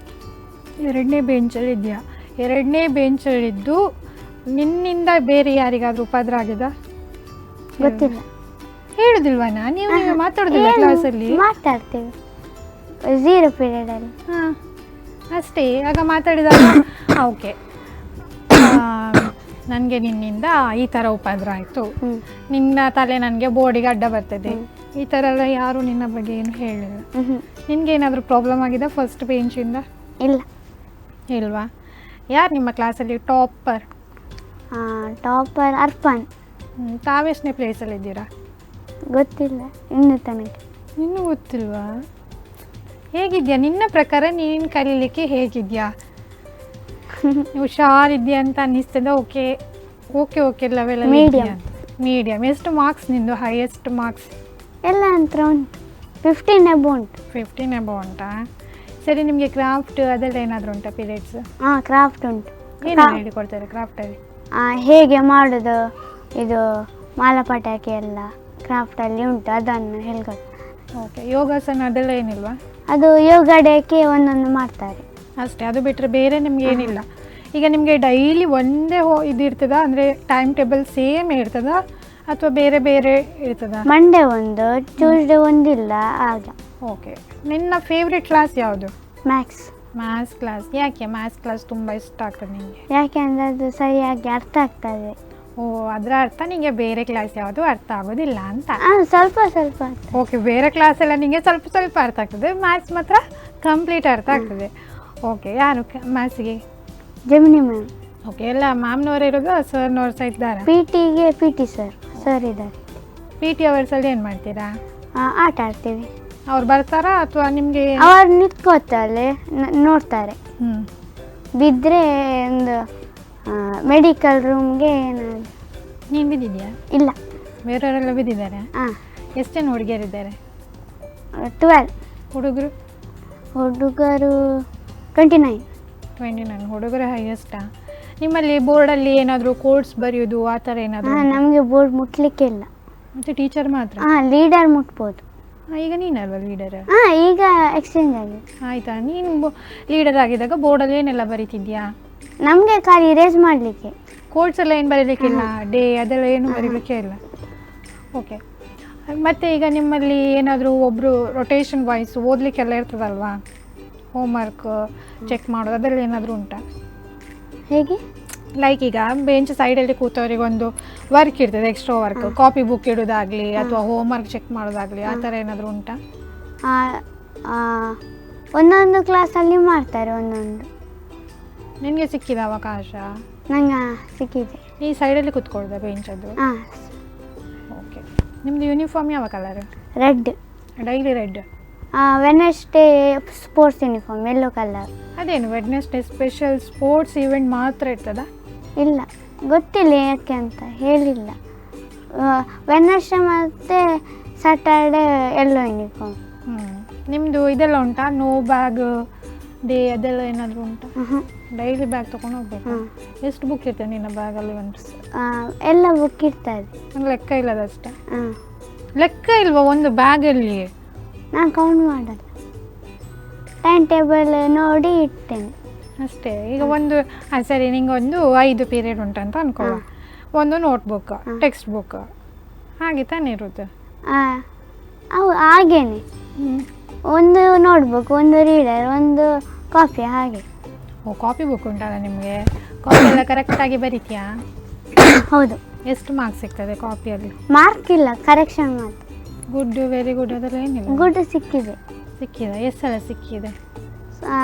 ಎರಡನೇ ಬೆಂಚಲ್ಲಿದೆಯಾ ಎರಡನೇ ಬೆಂಚಲ್ಲಿದ್ದು ನಿನ್ನಿಂದ ಬೇರೆ ಯಾರಿಗಾದರೂ ಉಪದ್ರ ಆಗಿದ ಗೊತ್ತಿಲ್ಲ. ಹೇಳುದಿಲ್ವಾನಾ ನೀವು ನೀವು ಮಾತಾಡೋದಿಲ್ಲ ಏನು? ಕ್ಲಾಸಲ್ಲಿ ಮಾತಾಡ್ತೇವೆ. ಝೀರೋ ಪೀರಿಯಡಲ್ಲಿ ಹಾಂ ಅಷ್ಟೇ ಆಗ ಮಾತಾಡಿದಾಗ ಓಕೆ ನನಗೆ ನಿನ್ನಿಂದ ಈ ಥರ ಉಪದ್ರ ಆಯಿತು. ನಿನ್ನ ತಲೆ ನನಗೆ ಬೋಡಿಗೆ ಅಡ್ಡ ಬರ್ತದೆ. ಈ ಥರ ಎಲ್ಲ ಯಾರು ನಿನ್ನ ಬಗ್ಗೆ ಏನು ಹೇಳಿಲ್ಲ. ನಿನಗೆ ಏನಾದರೂ ಪ್ರಾಬ್ಲಮ್ ಆಗಿದೆ ಫಸ್ಟ್ ಬೆಂಚಿಂದ ಇಲ್ಲ. ಇಲ್ವಾ? ಯಾರು ನಿಮ್ಮ ಕ್ಲಾಸಲ್ಲಿ ಟಾಪರ್ ಟಾಪರ್ ಅರ್ಪನ್ ತಾವೆಷ್ಟನೇ ಪ್ಲೇಸಲ್ಲಿದ್ದೀರಾ ಗೊತ್ತಿಲ್ಲ ಇನ್ನು ತನಕ. ಇನ್ನೂ ಗೊತ್ತಿಲ್ವಾ? ಹೇಗಿದ್ಯಾ? ನಿನ್ನ ಪ್ರಕಾರ ನೀನು ಕಲೀಲಿಕ್ಕೆ ಹೇಗಿದ್ಯಾ? ಹುಷಾರ್ ಹುಷಾರಿದ್ಯಾ ಅಂತ ಅನ್ನಿಸ್ತದ. Okay okay okay level medium medium ಎಷ್ಟು ಮಾರ್ಕ್ಸ್ ನಿಂದು? ಹೈಯೆಸ್ಟ್ ಮಾರ್ಕ್ಸ್ ಎಲ್ಲ ಅಂತ ಉಂಟು. ಫಿಫ್ಟೀನ್ ಎಬ್ ಉಂಟು. ಫಿಫ್ಟೀನ್ ಎಬೋ ಉಂಟಾ? ಸರಿ ನಿಮಗೆ ಕ್ರಾಫ್ಟ್ ಅದೆಲ್ಲ ಏನಾದರೂ ಉಂಟಾ ಪೀರಿಯಡ್ಸ್ ಹಾಂ ಕ್ರಾಫ್ಟ್ ಉಂಟು. ಏನೇನು ಹೇಳಿಕೊಡ್ತಾರೆ ಕ್ರಾಫ್ಟಲ್ಲಿ ಆ, ಹೇಗೆ ಮಾಡೋದು? ಇದು ಮಾಲಪಟಾಕಿ ಎಲ್ಲ ಕ್ರಾಫ್ಟಲ್ಲಿ ಉಂಟು. ಅದನ್ನು ಹೇಳ್ಕೊಟ್ಟು ಓಕೆ ಯೋಗಾಸನ ಅದೆಲ್ಲ ಏನಿಲ್ವಾ? ಅದು ಯೋಗ ಡೇಕ್ಕೆ ಒಂದೊಂದು ಮಾಡ್ತಾರೆ. ಅಷ್ಟೇ ಅದು ಬಿಟ್ಟರೆ ಬೇರೆ ನಿಮ್ಗೆ ಏನಿಲ್ಲ. ಈಗ ನಿಮಗೆ ಡೈಲಿ ಒಂದೇ ಹೋ ಇದಿರ್ತದ ಅಂದರೆ ಟೈಮ್ ಟೇಬಲ್ ಸೇಮ್ ಇರ್ತದ ಅಥವಾ ಬೇರೆ ಬೇರೆ ಇರ್ತದ? ಮಂಡೇ ಒಂದು ಟ್ಯೂಸ್ಡೇ ಒಂದಿಲ್ಲ ಆಗ ಓಕೆ ನಿನ್ನ ಫೇವ್ರೆಟ್ ಕ್ಲಾಸ್ ಯಾವುದು? ಮ್ಯಾಕ್ಸ್ ಮ್ಯಾಥ್ಸ್ ಕ್ಲಾಸ್ ಯಾಕೆ? ಮ್ಯಾಥ್ಸ್ ಕ್ಲಾಸ್ ತುಂಬ ಇಷ್ಟ ಆಗ್ತದೆ ನಿಮಗೆ ಯಾಕೆಂದರೆ ಅದು ಸರಿಯಾಗಿ ಅರ್ಥ ಆಗ್ತದೆ. ಓ ಅದರ ಅರ್ಥ ನಿಮಗೆ ಬೇರೆ ಕ್ಲಾಸ್ ಯಾವುದು ಅರ್ಥ ಆಗೋದಿಲ್ಲ ಅಂತ. ಸ್ವಲ್ಪ ಸ್ವಲ್ಪ ಓಕೆ ಬೇರೆ ಕ್ಲಾಸ್ ಎಲ್ಲ ನಿಮಗೆ ಸ್ವಲ್ಪ ಸ್ವಲ್ಪ ಅರ್ಥ ಆಗ್ತದೆ. ಮ್ಯಾಥ್ಸ್ ಮಾತ್ರ ಕಂಪ್ಲೀಟ್ ಅರ್ಥ ಆಗ್ತದೆ. ಓಕೆ ಯಾರು ಮ್ಯಾಥ್ಸ್ಗೆ ಜಮಿನಿ ಮ್ಯಾಮ್ ಓಕೆ ಎಲ್ಲ ಮ್ಯಾಮ್ನವರು ಇರೋದು ಸರ್ನವ್ರು ಸಹ ಇದ್ದಾರೆ? ಪಿ ಟಿಗೆ ಪಿ ಟಿ ಸರ್ ಸರ್ ಇದ್ದಾರೆ. ಪಿ ಟಿ ಅವರ್ಸಲ್ಲಿ ಏನು ಮಾಡ್ತೀರಾ? ಆಟ ಆಡ್ತೀವಿ. ಅವ್ರು ಬರ್ತಾರಾ ಅಥವಾ ನಿಮಗೆ? ಅವ್ರು ನಿಂತ್ಕೋತಾರೆ ನೋಡ್ತಾರೆ. ಹ್ಞೂ ಬಿದ್ದರೆ ಒಂದು ಮೆಡಿಕಲ್ ರೂಮ್ಗೆ ಏನಾದ್ರು? ನೀನು ಬಿದ್ದಿದ್ಯಾ? ಇಲ್ಲ. ಬೇರೆಯವರೆಲ್ಲ ಬಿದ್ದಿದ್ದಾರೆ? ಹಾಂ ಎಷ್ಟು ಜನ ಹುಡುಗಿಯರಿದ್ದಾರೆ ಟ್ವೆಲ್ ಹುಡುಗರು? ಹುಡುಗರು ಟ್ವೆಂಟಿ ನೈನ್ ಟ್ವೆಂಟಿ ನೈನ್ ಹುಡುಗರು ಹೈಯೆಸ್ಟಾ ನಿಮ್ಮಲ್ಲಿ ಬೋರ್ಡಲ್ಲಿ ಏನಾದರೂ ಕೋರ್ಸ್ ಬರೆಯೋದು ಆ ಥರ ಏನಾದರೂ ಹಾಂ ನಮಗೆ ಬೋರ್ಡ್ ಮುಟ್ಲಿಕ್ಕೆ ಇಲ್ಲ. ಮತ್ತು ಟೀಚರ್ ಮಾತ್ರ? ಹಾಂ ಲೀಡರ್ ಮುಟ್ಬೋದು. ಆ, ಈಗ ನೀನಲ್ವ ಲೀಡರ್ ಹಾಂ ಈಗ ಎಕ್ಸ್ಚೇಂಜ್ ಆಗಿದೆ. ಆಯಿತಾ? ನೀನು ಲೀಡರ್ ಆಗಿದ್ದಾಗ ಬೋರ್ಡಲ್ಲಿ ಏನೆಲ್ಲ ಬರೀತಿದ್ಯಾ? ನಮಗೆ ಖಾಲಿ ರೇಸ್ ಮಾಡಲಿಕ್ಕೆ. ಕೋರ್ಸ್ ಎಲ್ಲ ಏನು ಬರೀಲಿಕ್ಕಿಲ್ಲ? ಡೇ ಅದೆಲ್ಲ ಏನು ಬರೀಲಿಕ್ಕೆ ಇಲ್ಲ. ಓಕೆ ಮತ್ತು ಈಗ ನಿಮ್ಮಲ್ಲಿ ಏನಾದರೂ ಒಬ್ಬರು ರೊಟೇಷನ್ ವಾಯ್ಸ್ ಓದಲಿಕ್ಕೆಲ್ಲ ಇರ್ತದಲ್ವಾ? ಹೋಮ್ವರ್ಕ್ ಚೆಕ್ ಮಾಡೋದು ಅದರಲ್ಲಿ ಏನಾದರೂ ಉಂಟಾ? ಹೇಗೆ? ಲೈಕ್ ಈಗ ಬೆಂಚ್ ಸೈಡಲ್ಲಿ ಕೂತವರಿಗೆ ಒಂದು ವರ್ಕ್ ಇರ್ತದೆ ಎಕ್ಸ್ಟ್ರಾ ವರ್ಕ್ ಕಾಪಿ ಬುಕ್ ಇಡೋದಾಗಲಿ ಅಥವಾ ಹೋಮ್ವರ್ಕ್ ಚೆಕ್ ಮಾಡೋದಾಗಲಿ ಆ ಥರ ಏನಾದರೂ ಉಂಟಾ? ಒಂದೊಂದು ಕ್ಲಾಸಲ್ಲಿ ಮಾಡ್ತಾರೆ ಒಂದೊಂದು. ನಿನಗೆ ಸಿಕ್ಕಿದ ಅವಕಾಶ? ನಂಗೆ ಸಿಕ್ಕಿದೆ. ಈ ಸೈಡಲ್ಲಿ ಕೂತ್ಕೊಳ್ದ ಬೆಂಚದ್ದು ಹಾಂ. ಓಕೆ ನಿಮ್ಮದು ಯೂನಿಫಾರ್ಮ್ ಯಾವ colour red daily red Wednesday sports uniform yellow colour ಅದೇನು ವೆಡ್ನೆಸ್ಡೇ ಸ್ಪೆಷಲ್ ಸ್ಪೋರ್ಟ್ಸ್ ಈವೆಂಟ್ ಮಾತ್ರ ಇರ್ತದ? ಇಲ್ಲ. ಗೊತ್ತಿಲ್ಲ ಯಾಕೆ ಅಂತ ಹೇಳಿಲ್ಲ. ವೆನಸ್ಡೇ ಮತ್ತು ಸ್ಯಾಟರ್ಡೇ ಯೆಲ್ಲೋ ಯೂನಿಫಾರ್ಮ್ ಹ್ಞೂ ನಿಮ್ಮದು ಇದೆಲ್ಲ ಉಂಟಾ? ನೋ ಬ್ಯಾಗ್ ಡೇ ಅದೆಲ್ಲ ಏನಾದರೂ ಉಂಟಾ? ಡೈಲಿ ಬ್ಯಾಗ್ ತಗೊಂಡು ಹೋಗ್ಬೇಕು. ಎಷ್ಟು ಬುಕ್ ಇರ್ತದೆ ನಿನ್ನ ಬ್ಯಾಗಲ್ಲಿ ಒಂದು? ಎಲ್ಲ ಬುಕ್ ಇರ್ತದೆ. ನಂಗೆ ಲೆಕ್ಕ ಇಲ್ಲದಷ್ಟೇ ಹಾಂ. ಲೆಕ್ಕ ಇಲ್ವಾ ಒಂದು ಬ್ಯಾಗಲ್ಲಿ? ನಾನು ಕೌಂಟ್ ಮಾಡಲ್ಲ. ಟೈಮ್ ಟೇಬಲ್ ನೋಡಿ ಇಡ್ತೇನೆ. ಅಷ್ಟೇ. ಈಗ ಒಂದು ಹಾಂ ಸರಿ ನಿಂಗೆ ಒಂದು ಐದು ಪೀರಿಯಡ್ ಉಂಟಂತ ಅನ್ಕೊಳ್ಳ ಒಂದು ನೋಟ್ಬುಕ್. ಟೆಕ್ಸ್ಟ್ ಬುಕ್ ಹಾಗೆ ತಾನೇ ಇರುತ್ತೆ ಹಾಂ ಅವು ಹಾಗೇನೆ. ಒಂದು ನೋಟ್ಬುಕ್ ಒಂದು ರೀಡರ್ ಒಂದು ಕಾಫಿ ಹಾಗೆ. ಓ ಕಾಪಿ ಬುಕ್ ಉಂಟಲ್ಲ ನಿಮಗೆ? ಕಾಪಿ ಎಲ್ಲ ಕರೆಕ್ಟಾಗಿ ಬರೀತೀಯಾ? ಹೌದು. ಎಷ್ಟು ಮಾರ್ಕ್ಸ್ ಸಿಗ್ತದೆ ಕಾಪಿಯಲ್ಲಿ ಮಾರ್ಕ್ ಇಲ್ಲ ಕರೆಕ್ಷನ್ ಮಾತ್ರ. ಗುಡ್ ವೆರಿ ಗುಡ್ ಅದರಲ್ಲಿ ಏನಿಲ್ಲ? ಗುಡ್ ಸಿಕ್ಕಿದೆ. ಸಿಕ್ಕಿದೆ? ಎಷ್ಟು ಸಲ ಸಿಕ್ಕಿದೆ? ಆ,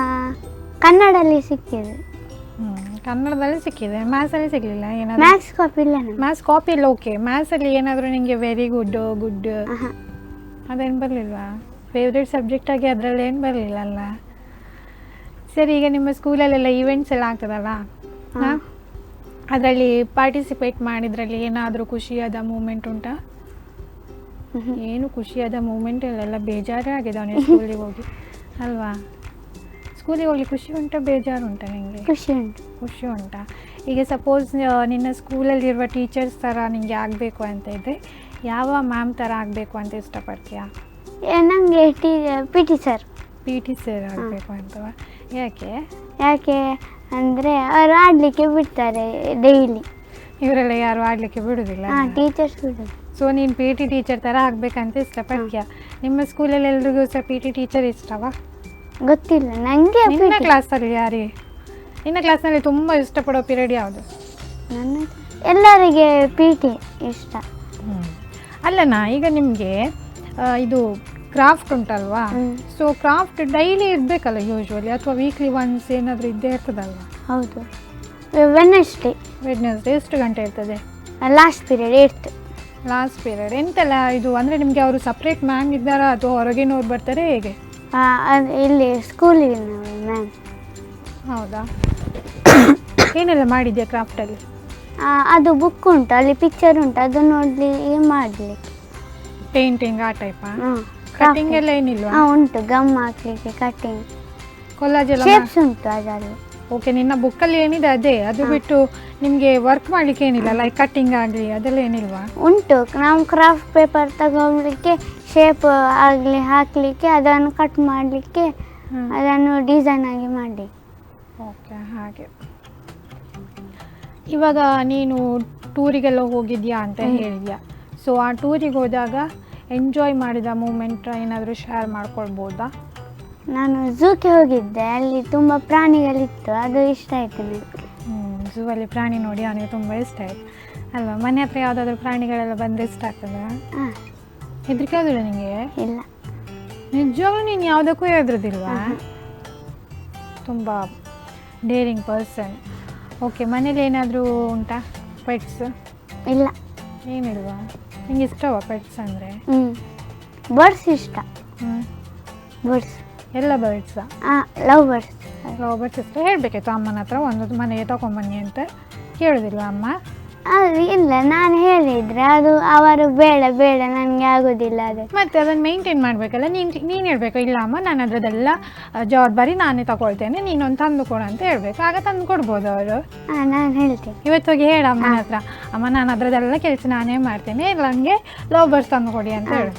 ಕನ್ನಡಲ್ಲಿ ಸಿಕ್ಕಿದೆ. ಹ್ಞೂ ಕನ್ನಡದಲ್ಲಿ ಸಿಕ್ಕಿದೆ. ಮ್ಯಾಥ್ಸಲ್ಲಿ ಸಿಗಲಿಲ್ಲ ಏನಾದರೂ? ಮ್ಯಾಥ್ಸ್ ಕಾಪಿ ಇಲ್ಲ ನಮ್ಗೆ. ಮ್ಯಾಥ್ಸ್ ಕಾಪಿ ಇಲ್ಲ ಓಕೆ ಮ್ಯಾಥ್ಸಲ್ಲಿ ಏನಾದರೂ ನಿಮಗೆ ವೆರಿ ಗುಡ್ ಗುಡ್ ಆಹಾ. ಅದೇನು ಬರಲಿಲ್ವಾ? ಫೇವ್ರೇಟ್ ಸಬ್ಜೆಕ್ಟಾಗಿ ಅದರಲ್ಲಿ ಏನು ಬರಲಿಲ್ಲ ಅಲ್ಲ? ಸರಿ ಈಗ ನಿಮ್ಮ ಸ್ಕೂಲಲ್ಲೆಲ್ಲ ಈವೆಂಟ್ಸ್ ಎಲ್ಲ ಆಗ್ತದಲ್ಲ? ಹಾ. ಅದರಲ್ಲಿ ಪಾರ್ಟಿಸಿಪೇಟ್ ಮಾಡಿದ್ರಲ್ಲಿ ಏನಾದರೂ ಖುಷಿಯಾದ ಮೂಮೆಂಟ್ ಉಂಟಾ? ಏನು ಖುಷಿಯಾದ ಮೂಮೆಂಟ್ ಎಲ್ಲ ಬೇಜಾರೇ ಆಗಿದೆ ಅವನಿಗೆ ಸ್ಕೂಲಿಗೆ ಹೋಗಿ. ಅಲ್ವಾ? ಸ್ಕೂಲಿಗೆ ಹೋಗಿ ಖುಷಿ ಉಂಟಾ ಬೇಜಾರು ಉಂಟಾ ನಿಮಗೆ ಖುಷಿ ಉಂಟು. ಖುಷಿ ಉಂಟಾ. ಈಗ ಸಪೋಸ್ ನಿನ್ನ ಸ್ಕೂಲಲ್ಲಿರುವ ಟೀಚರ್ಸ್ ಥರ ನಿಮಗೆ ಆಗಬೇಕು ಅಂತ ಇದ್ದರೆ ಯಾವ ಮ್ಯಾಮ್ ಥರ ಆಗಬೇಕು ಅಂತ ಇಷ್ಟಪಡ್ತೀಯಾ? ಏ, ನಂಗೆ T P T sir P T sir ಆಗಬೇಕು ಅಂತವಾ? ಯಾಕೆ? ಯಾಕೆ? ಅಂದರೆ ಅವ್ರು ಆಡಲಿಕ್ಕೆ ಬಿಡ್ತಾರೆ ಡೈಲಿ ಇವರೆಲ್ಲ ಯಾರು ಆಡಲಿಕ್ಕೆ ಬಿಡುದಿಲ್ಲ? ಹಾಂ ಟೀಚರ್ಸ್ ಬಿಡೋದು. ಸೊ ನೀನು ಪಿ ಟಿ ಟೀಚರ್ ಥರ ಆಗಬೇಕಂತ ಪಠ್ಯ ನಿಮ್ಮ ಸ್ಕೂಲಲ್ಲಿ ಎಲ್ರಿಗೂ ಸಹ ಪಿ ಟಿ ಟೀಚರ್ ಇಷ್ಟವಾ? ಗೊತ್ತಿಲ್ಲ ನನಗೆ ನಿನ್ನ ಕ್ಲಾಸಲ್ಲಿ ಯಾರಿ ನಿನ್ನ ಕ್ಲಾಸ್ನಲ್ಲಿ ತುಂಬ ಇಷ್ಟಪಡೋ ಪೀರಿಯಡ್ ಯಾವುದು? ನನ್ನ ಎಲ್ಲರಿಗೆ ಪಿ ಟಿ ಇಷ್ಟ. ಅಲ್ಲನಾ ಈಗ ನಿಮಗೆ ಇದು ಕ್ರಾಫ್ಟ್ ಉಂಟಲ್ವಾ. ಸೊ ಕ್ರಾಫ್ಟ್ ಡೈಲಿ ಇರಬೇಕಲ್ಲ ಯೂಶ್ವಲಿ ಅಥವಾ ವೀಕ್ಲಿ ಒನ್ಸ್ ಏನಾದರೂ ಇದ್ದೇ ಇರ್ತದಲ್ವಾ? ಹೌದು. ವೆನ್ನೆಸ್ಡೇ ವೆಡ್ನೆಸ್ಡೇ ಎಷ್ಟು ಗಂಟೆ ಇರ್ತದೆ? Last period eighth last period ಎಂತೆಲ್ಲ ಇದು ಅಂದರೆ ನಿಮಗೆ ಅವರು ಸಪ್ರೇಟ್ ಮ್ಯಾಮ್ ಇದ್ದಾರಾ ಅಥವಾ ಹೊರಗಿನವ್ರು ಬರ್ತಾರೆ ಹೇಗೆ? ಇಲ್ಲಿ ಸ್ಕೂಲಿಗೆ ಮ್ಯಾಮ್ ಹೌದಾ? ಏನೆಲ್ಲ ಮಾಡಿದ್ಯಾ ಕ್ರಾಫ್ಟಲ್ಲಿ ಅದು ಬುಕ್ ಉಂಟು ಅಲ್ಲಿ ಪಿಕ್ಚರ್ ಉಂಟು ಅದನ್ನು ನೋಡಲಿ ಮಾಡಲಿಕ್ಕೆ. ಪೇಂಟಿಂಗ್ ಆ ಟೈಪಾ ಹಾಂ ಕಟಿಂಗ್ ಎಲ್ಲ ಏನಿಲ್ವಾ? ಹಾಂ ಉಂಟು. ಗಮ್ ಹಾಕ್ಲಿಕ್ಕೆ ಕಟಿಂಗ್ ಕೊಲಾಜ್ ಎಲ್ಲ ಶೇಪ್ಸ್ ಉಂಟು ಅದರಲ್ಲಿ. ಓಕೆ ನಿನ್ನ ಬುಕ್ಕಲ್ಲಿ ಏನಿದೆ ಅದೇ. ಅದು ಬಿಟ್ಟು ನಿಮಗೆ ವರ್ಕ್ ಮಾಡ್ಲಿಕ್ಕೆ ಏನಿಲ್ಲ ಲೈಕ್ ಕಟಿಂಗ್ ಆಗಲಿ ಅದೆಲ್ಲ ಏನಿಲ್ವಾ? ಉಂಟು. ನಾವು ಕ್ರಾಫ್ಟ್ ಪೇಪರ್ ತಗೊಳ್ಲಿಕ್ಕೆ ಶೇಪ್ ಆಗಲಿ ಹಾಕಲಿಕ್ಕೆ ಅದನ್ನು ಕಟ್ ಮಾಡಲಿಕ್ಕೆ ಹ್ಮ್. ಅದನ್ನು ಡಿಸೈನ್ ಆಗಿ ಮಾಡಿ. ಓಕೆ ಹಾಗೆ. ಇವಾಗ ನೀನು ಟೂರಿಗೆಲ್ಲ ಹೋಗಿದ್ಯಾ ಅಂತ ಹೇಳಿದ್ಯಾ? ಸೊ ಆ ಟೂರಿಗೆ ಹೋದಾಗ ಎಂಜಾಯ್ ಮಾಡಿದ ಮೂಮೆಂಟ್ ಏನಾದರೂ ಶೇರ್ ಮಾಡ್ಕೊಳ್ಬೋದಾ? ನಾನು ಝೂಕ್ಕೆ ಹೋಗಿದ್ದೆ. ಅಲ್ಲಿ ತುಂಬ ಪ್ರಾಣಿಗಳಿತ್ತು. ಅದು ಇಷ್ಟ ಆಯಿತು ನನಗೆ ಝೂ ಅಲ್ಲಿ ಪ್ರಾಣಿ ನೋಡಿ ಅವನಿಗೆ ತುಂಬ ಇಷ್ಟ ಆಯಿತು. ಅಲ್ವಾ? ಮನೆ ಹತ್ರ ಯಾವುದಾದ್ರೂ ಪ್ರಾಣಿಗಳೆಲ್ಲ ಬಂದರೆ ಇಷ್ಟ ಆಗ್ತದೆ? ಹಾಂ. ಹೆದರಿಕೆ ಆಗೋದಿಲ್ಲ ನಿಮಗೆ ಇಲ್ಲ. ನಿಜವಾಗ್ಲೂ ನೀನು ಯಾವುದಕ್ಕೂ ಹೆದ್ರದಿಲ್ವಾ? ತುಂಬ ಡೇರಿಂಗ್ ಪರ್ಸನ್ ಓಕೆ ಮನೇಲಿ ಏನಾದರೂ ಉಂಟಾ? ಪೆಟ್ಸ್ ಇಲ್ಲ. ಏನಿಲ್ವಾ? ನಿಂಗೆ ಇಷ್ಟವ ಪೆಟ್ಸ್ ಅಂದರೆ? ಹ್ಞೂ ಬರ್ಡ್ಸ್ ಇಷ್ಟ. ಹ್ಞೂ ಬರ್ಡ್ಸ್ ಎಲ್ಲ ಬರ್ಡ್ಸ್ ಹಾಂ ಲವ್ ಬರ್ಡ್ಸ್ ಲವ್ ಬರ್ಡ್ಸ್ ಇಷ್ಟ. ಹೇಳಬೇಕಿತ್ತು ಅಮ್ಮನ ಹತ್ರ ಒಂದು ಮನೆಗೆ ತಗೊಂಬನ್ನಿ ಅಂತ. ಕೇಳೋದಿಲ್ಲ ಅಮ್ಮ. ಅದು ಇಲ್ಲ ನಾನು ಹೇಳಿದ್ರೆ ಅದು ಅವರು ಬೇಡ ಬೇಡ ನನಗೆ ಆಗೋದಿಲ್ಲ ಅದು. ಮತ್ತೆ ಅದನ್ನ ಮೇಂಟೈನ್ ಮಾಡಬೇಕಲ್ಲ? ನೀನು ನೀನು ಹೇಳಬೇಕು ಇಲ್ಲ ಅಮ್ಮ ನಾನು ಅದರದ್ದೆಲ್ಲ ಆ, ಜವಾಬ್ದಾರಿ ನಾನೇ ತಗೊಳ್ತೇನೆ ನೀನೊಂದು ತಂದು ಕೊಡು ಅಂತ ಹೇಳ್ಬೇಕು. ಆಗ ತಂದು ಕೊಡ್ಬೋದು ಅವರು. ಹಾಂ ನಾನು ಹೇಳ್ತೀನಿ. ಇವತ್ತು ಹೋಗಿ ಹೇಳ ಅಮ್ಮನ ಹತ್ರ. ಅಮ್ಮ ನಾನು ಅದರದ್ದೆಲ್ಲ ಕೆಲಸ ನಾನೇ ಮಾಡ್ತೇನೆ ಇಲ್ಲ ನನಗೆ ಲವ್ ಬರ್ಡ್ಸ್ ತಂದು ಕೊಡಿ ಅಂತ ಹೇಳು.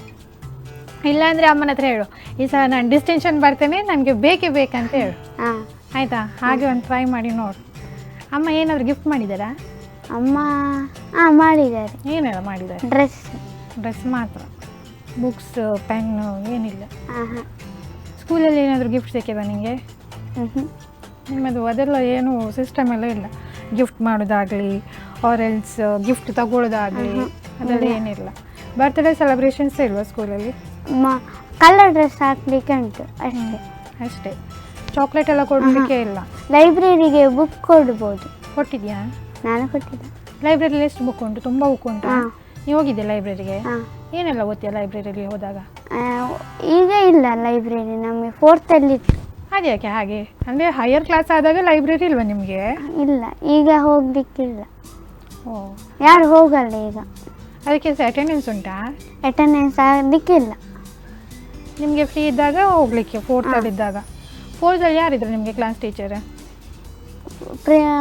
ಇಲ್ಲಾಂದರೆ ಅಮ್ಮನ ಹತ್ರ ಹೇಳು. ಈ ಸಲ ನಾನು ಡಿಸ್ಟಿಂಕ್ಷನ್ ಬರ್ತೇನೆ ನನಗೆ ಬೇಕೇ ಬೇಕಂತ ಹೇಳು. ಹಾಂ ಆಯಿತಾ? ಹಾಗೆ ಒಂದು ಟ್ರೈ ಮಾಡಿ ನೋಡು. ಅಮ್ಮ ಏನಾದರೂ ಗಿಫ್ಟ್ ಮಾಡಿದ್ದಾರಾ? ಅಮ್ಮ ಹಾಂ ಮಾಡಿದ್ದಾರೆ. ಏನೆಲ್ಲ ಮಾಡಿದ್ದಾರೆ? ಡ್ರೆಸ್ ಡ್ರೆಸ್ ಮಾತ್ರ. ಬುಕ್ಸ್ ಪೆನ್ನು ಏನಿಲ್ಲ. ಹಾಂ ಹಾಂ ಸ್ಕೂಲಲ್ಲಿ ಏನಾದರೂ ಗಿಫ್ಟ್ ಸಿಕ್ಕಿದ ನಿಮಗೆ ನಿಮ್ಮದು ಅದೆಲ್ಲ ಏನು ಸಿಸ್ಟಮ್ ಎಲ್ಲ ಇಲ್ಲ. ಗಿಫ್ಟ್ ಮಾಡೋದಾಗಲಿ ಎಲ್ಸ್ ಗಿಫ್ಟ್ ತಗೊಳ್ಳೋದಾಗಲಿ ಅದೆಲ್ಲ ಏನಿಲ್ಲ. ಬರ್ತ್ಡೇ ಸೆಲೆಬ್ರೇಷನ್ಸ್ ಇಲ್ವಾ ಸ್ಕೂಲಲ್ಲಿ ಕಲರ್ ಡ್ರೆಸ್ ಹಾಕ್ಲಿಕ್ಕೆ ಉಂಟು ಅಷ್ಟೇ. ಅಷ್ಟೇ. ಚಾಕ್ಲೇಟ್ ಎಲ್ಲ ಕೊಡಲಿಕ್ಕೆ ಇಲ್ಲ. ಲೈಬ್ರರಿಗೆ ಬುಕ್ ಕೊಡ್ಬೋದು. ಕೊಟ್ಟಿದ್ಯಾ? ನಾನು ಕೊಟ್ಟಿದ್ದೆ. ಲೈಬ್ರರಿಲಿ ಎಷ್ಟು ಬುಕ್ ಉಂಟು ತುಂಬ ಬುಕ್ ಉಂಟು. ಹಾ. ನೀವು ಹೋಗಿದ್ದೆ ಲೈಬ್ರರಿಗೆ ಹಾಂ. ಏನೆಲ್ಲ ಓದ್ತೀಯ ಲೈಬ್ರರಿಲಿ ಹೋದಾಗ? ಈಗ ಇಲ್ಲ ಲೈಬ್ರರಿ ನಮಗೆ ಫೋರ್ತಲ್ಲಿ ಅಲ್ಲಿ ಅದ್ಯಾಕೆ ಹಾಗೆ ಅಂದರೆ ಹೈಯರ್ ಕ್ಲಾಸ್ ಆದಾಗ ಲೈಬ್ರರಿ ಇಲ್ವಾ ನಿಮಗೆ? ಇಲ್ಲ ಈಗ ಹೋಗ್ಲಿಕ್ಕಿಲ್ಲ. ಓ. ಯಾರು ಹೋಗಲ್ಲ ಈಗ. ಅದಕ್ಕೆ ಅಟೆಂಡೆನ್ಸ್ ಉಂಟಾ? ಅಟೆಂಡೆನ್ಸ್ ಆಗಲಿಕ್ಕಿಲ್ಲ. ನಿಮಗೆ ಫ್ರೀ ಇದ್ದಾಗ ಹೋಗ್ಲಿಕ್ಕೆ ಫೋರ್ತಲ್ಲಿ ಇದ್ದಾಗ ಫೋರ್ತಲ್ಲಿ ಯಾರಿದ್ರು ನಿಮಗೆ class teacher Priya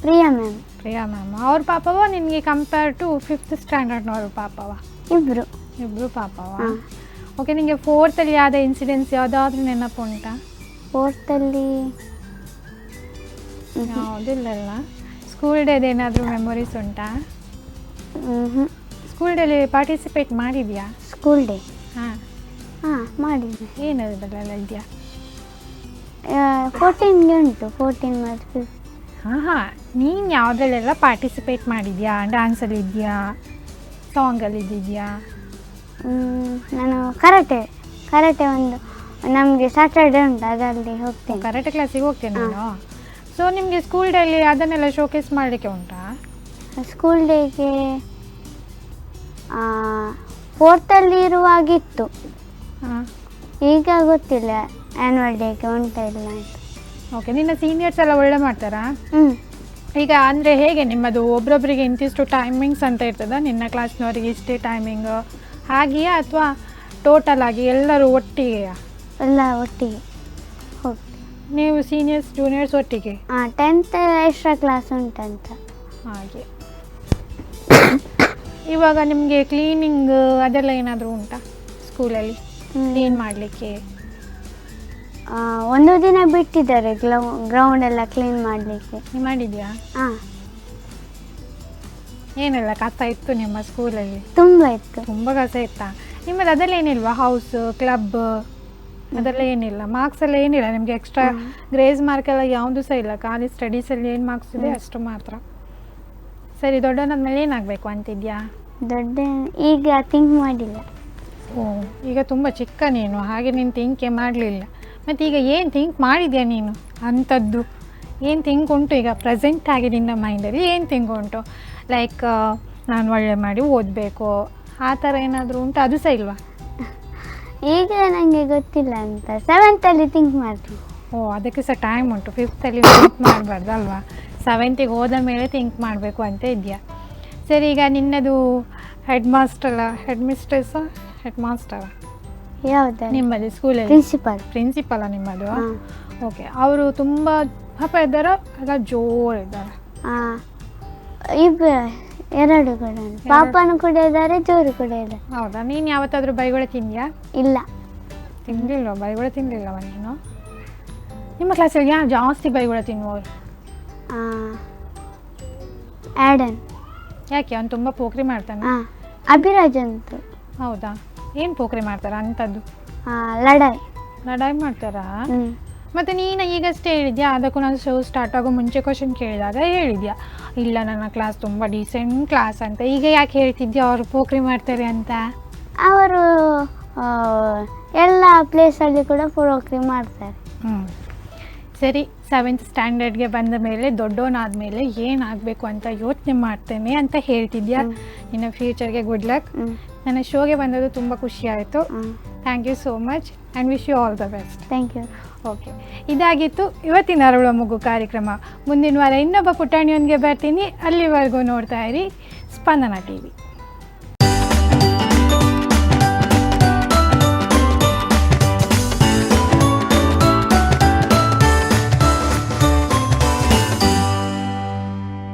Priya ma'am Priya ma'am ಅವ್ರ ಪಾಪವ ನಿನಗೆ ಕಂಪೇರ್ ಟು ಫಿಫ್ತ್ ಸ್ಟ್ಯಾಂಡರ್ಡ್ನವ್ರ ಪಾಪವ ಇಬ್ಬರು ಇಬ್ಬರು ಪಾಪವ ಓಕೆ ನಿಮಗೆ ಫೋರ್ತಲ್ಲಿ ಯಾವುದೇ ಇನ್ಸಿಡೆನ್ಸ್ ಯಾವುದಾದ್ರೂ ನೆನಪು ಉಂಟಾ? ಫೋರ್ತಲ್ಲಿ ಯಾವುದಿಲ್ಲ ಸ್ಕೂಲ್ ಡೇದು ಏನಾದರೂ ಮೆಮೊರೀಸ್ ಉಂಟಾ? ಸ್ಕೂಲ್ ಡೇಲಿ ಪಾರ್ಟಿಸಿಪೇಟ್ ಮಾಡಿದ್ಯಾ? ಸ್ಕೂಲ್ ಡೇ ಹಾಂ. ಹಾಂ ಮಾಡಿದ್ದೆ. ಏನದರಲ್ಲೆಲ್ಲ ಇದೆಯಾ? ಫೋರ್ಟೀನ್ಗೆ ಉಂಟು ಫೋರ್ಟೀನ್ ಮತ್ತು ಹಾಂ ಹಾಂ ನೀನು ಯಾವುದ್ರಲ್ಲೆಲ್ಲ ಪಾರ್ಟಿಸಿಪೇಟ್ ಮಾಡಿದ್ಯಾ? ಡ್ಯಾನ್ಸಲ್ಲಿ ಇದೆಯಾ? ಸಾಂಗಲ್ಲಿ ಇದೆಯಾ ನಾನು ಕರಾಟೆ ಕರಾಟೆ ಒಂದು ನಮಗೆ ಸ್ಯಾಟರ್ಡೇ ಉಂಟು ಅದರಲ್ಲಿ ಹೋಗ್ತೇನೆ. ಕರಾಟೆ ಕ್ಲಾಸಿಗೆ ಹೋಗ್ತೇನೆ ನಾನು ನೀನು? ಸೊ ನಿಮಗೆ ಸ್ಕೂಲ್ ಡೇಲಿ ಅದನ್ನೆಲ್ಲ ಶೋಕೇಸ್ ಮಾಡಲಿಕ್ಕೆ ಉಂಟಾ? ಸ್ಕೂಲ್ ಡೇಗೆ ಫೋರ್ತಲ್ಲಿ ಇರುವಾಗಿತ್ತು ಹಾಂ. ಈಗ ಗೊತ್ತಿಲ್ಲ. ಆ್ಯನ್ಯುವಲ್ ಡೇಗೆ ಉಂಟು ಇಲ್ಲ ಓಕೆ ನಿನ್ನ ಸೀನಿಯರ್ಸ್ ಎಲ್ಲ ಒಳ್ಳೆ ಮಾಡ್ತಾರಾ? ಹ್ಞೂ ಈಗ ಅಂದರೆ ಹೇಗೆ ನಿಮ್ಮದು ಒಬ್ರೊಬ್ಬರಿಗೆ ಇಂತಿಷ್ಟು ಟೈಮಿಂಗ್ಸ್ ಅಂತ ಇರ್ತದ? ನಿನ್ನ ಕ್ಲಾಸ್ನವರಿಗೆ ಇಷ್ಟೇ ಟೈಮಿಂಗ್ ಹಾಗೆಯಾ ಅಥವಾ ಟೋಟಲ್ ಆಗಿ ಎಲ್ಲರೂ ಒಟ್ಟಿಗೆಯಾ? ಎಲ್ಲ ಒಟ್ಟಿಗೆ ಹೋಗ್ತೀವಿ. ನೀವು ಸೀನಿಯರ್ಸ್ ಜೂನಿಯರ್ಸ್ ಒಟ್ಟಿಗೆ? ಹಾಂ ಟೆಂತ್ ಎಕ್ಸ್ಟ್ರಾ ಕ್ಲಾಸ್ ಉಂಟಂತ ಹಾಗೆ. ಇವಾಗ ನಿಮಗೆ ಕ್ಲೀನಿಂಗ್ ಅದೆಲ್ಲ ಏನಾದರೂ ಉಂಟಾ ಸ್ಕೂಲಲ್ಲಿ ಕ್ಲೀನ್ ಮಾಡಲಿಕ್ಕೆ? ಒಂದು ದಿನ ಬಿಟ್ಟಿದ್ದಾರೆ ಗ್ಲೌ ಗ್ರೌಂಡ್ ಎಲ್ಲ ಕ್ಲೀನ್ ಮಾಡಲಿಕ್ಕೆ. ನೀವು ಮಾಡಿದ್ಯಾ? ಹಾಂ ಏನೆಲ್ಲ ಕಸ ಇತ್ತು ನಿಮ್ಮ ಸ್ಕೂಲಲ್ಲಿ ತುಂಬ ಇತ್ತು. ತುಂಬ ಕಸ ಇತ್ತಾ? ನಿಮ್ಮದು ಅದೆಲ್ಲ ಏನಿಲ್ವಾ? ಹೌಸ್ ಕ್ಲಬ್ ಅದೆಲ್ಲ ಏನಿಲ್ಲ? ಮಾರ್ಕ್ಸ್ ಎಲ್ಲ ಏನಿಲ್ಲ? ನಿಮಗೆ ಎಕ್ಸ್ಟ್ರಾ ಗ್ರೇಸ್ ಮಾರ್ಕ್ ಎಲ್ಲ ಯಾವುದು ಸಹ ಇಲ್ಲ. ಖಾಲಿ ಸ್ಟಡೀಸಲ್ಲಿ ಏನು ಮಾರ್ಕ್ಸ್ ಇದೆ ಅಷ್ಟು ಮಾತ್ರ. ಸರಿ ದೊಡ್ಡವನಾದ್ಮೇಲೆ ಏನಾಗಬೇಕು ಅಂತಿದ್ಯಾ? ದೊಡ್ಡ ಈಗ ಥಿಂಕ್ ಮಾಡಿಲ್ಲ. ಓ ಈಗ ತುಂಬ ಚಿಕ್ಕ ನೀನು. ಹಾಗೆ ನೀನು ಥಿಂಕೇ ಮಾಡಲಿಲ್ಲ. ಮತ್ತು ಈಗ ಏನು ಥಿಂಕ್ ಮಾಡಿದ್ಯಾ ನೀನು? ಅಂಥದ್ದು. ಏನು ಥಿಂಕ್ ಉಂಟು ಈಗ ಪ್ರೆಸೆಂಟ್ ಆಗಿ ನಿನ್ನ ಮೈಂಡಲ್ಲಿ ಏನು ಥಿಂಕ್ ಉಂಟು? ಲೈಕ್ ನಾನು ಒಳ್ಳೆ ಮಾಡಿ ಓದಬೇಕು. ಆ ಥರ ಏನಾದರೂ ಉಂಟು? ಅದು ಸಹ ಇಲ್ವಾ? ಈಗ ನನಗೆ ಗೊತ್ತಿಲ್ಲ ಅಂತ. ಸೆವೆಂತಲ್ಲಿ ಥಿಂಕ್ ಮಾಡ್ತೀನಿ. ಓ ಅದಕ್ಕೆ ಸಹ ಟೈಮ್ ಉಂಟು. ಫಿಫ್ತಲ್ಲಿ ಥಿಂಕ್ ಮಾಡಬಾರ್ದು ಅಲ್ವಾ? ಸೆವೆಂತಿಗೆ ಹೋದ ಮೇಲೆ ಥಿಂಕ್ ಮಾಡಬೇಕು ಅಂತ ಇದೆಯಾ ಸರಿ ಈಗ ನಿನ್ನದು head master head mistress head master ಯಾವ್ದು? ನಿಮ್ಮದು ಸ್ಕೂಲಲ್ಲಿ ಪ್ರಿನ್ಸಿಪಲ್ ಪ್ರಿನ್ಸಿಪಾಲ ನಿಮ್ಮದು? ಓಕೆ ಅವರು ತುಂಬ ಪಾಪ ಇದ್ದಾರೆ ಅಲ್ಲ ಜೋರು ಇದ್ದಾರೆ. ಹಾಂ ಇಬ್ಬರು ಎರಡು ಕೂಡ. ಪಾಪನು ಕೂಡ ಇದ್ದಾರೆ ಜೋರು ಕೂಡ ಇದೆ ಹೌದಾ? ನೀನು ಯಾವತ್ತಾದರೂ ಬೈಗುಳ ತಿಂದ್ಯಾ? ಇಲ್ಲ. ತಿನ್ನಲಿಲ್ಲ ಬೈಗುಳ ತಿಂದಿಲ್ಲವ ನೀನು? ನಿಮ್ಮ ಕ್ಲಾಸಲ್ಲಿ ಯಾರು ಜಾಸ್ತಿ ಬೈಗುಳ ತಿನ್ನುವವರು? ಆ್ಯಡನ್. ಯಾಕೆ? ಅವ್ನು ತುಂಬ ಪೋಕ್ರಿ ಮಾಡ್ತಾನೆ. ಅಭಿರಾಜ್ ಅಂತ. ಹೌದಾ? ಏನು ಪೋಕ್ರಿ ಮಾಡ್ತಾರ ಅಂತದ್ದು? ಆ, ಲಡಾಯ್. ಲಡಾಯಿ ಮಾಡ್ತಾರಾ? ಮತ್ತೆ ಮತ್ತು ನೀನು ಈಗಷ್ಟೇ ಹೇಳಿದ್ಯಾ ಅದಕ್ಕೂ ನಾನು ಶೋ ಸ್ಟಾರ್ಟ್ ಆಗೋ ಮುಂಚೆ ಕ್ವಶನ್ ಕೇಳಿದಾಗ ಹೇಳಿದ್ಯಾ ಇಲ್ಲ ನನ್ನ ಕ್ಲಾಸ್ ತುಂಬ ಡೀಸೆಂಟ್ ಕ್ಲಾಸ್ ಅಂತ ಈಗ ಯಾಕೆ ಹೇಳ್ತಿದ್ಯಾ ಅವರು ಪೋಕ್ರಿ ಮಾಡ್ತಾರೆ ಅಂತ? ಅವರು ಆ, ಎಲ್ಲ ಪ್ಲೇಸಲ್ಲಿ ಕೂಡ ಪೋಕ್ರಿ ಮಾಡ್ತಾರೆ. ಹ್ಞೂ ಸರಿ ಸೆವೆಂತ್ ಸ್ಟ್ಯಾಂಡರ್ಡ್ಗೆ ಬಂದ ಮೇಲೆ ದೊಡ್ಡವನಾದ ಮೇಲೆ ಏನಾಗಬೇಕು ಅಂತ ಯೋಚನೆ ಮಾಡ್ತೇನೆ ಅಂತ ಹೇಳ್ತಿದ್ಯಾ. ನಿನ್ನ ಫ್ಯೂಚರ್ಗೆ ಗುಡ್ ಲಕ್ ನನ್ನ ಶೋಗೆ ಬಂದದ್ದು ತುಂಬ ಖುಷಿ ಆಯಿತು. Thank you so much and wish you all the best thank you okay ಇದಾಗಿತ್ತು ಇವತ್ತಿನ ಅರಳುವ ಮಗು ಕಾರ್ಯಕ್ರಮ. ಮುಂದಿನ ವಾರ ಇನ್ನೊಬ್ಬ ಪುಟಾಣಿಯೊಂದಿಗೆ ಬರ್ತೀನಿ. ಅಲ್ಲಿವರೆಗೂ ನೋಡ್ತಾ ಇರಿ. ಸ್ಪಂದನ ಟಿ ವಿ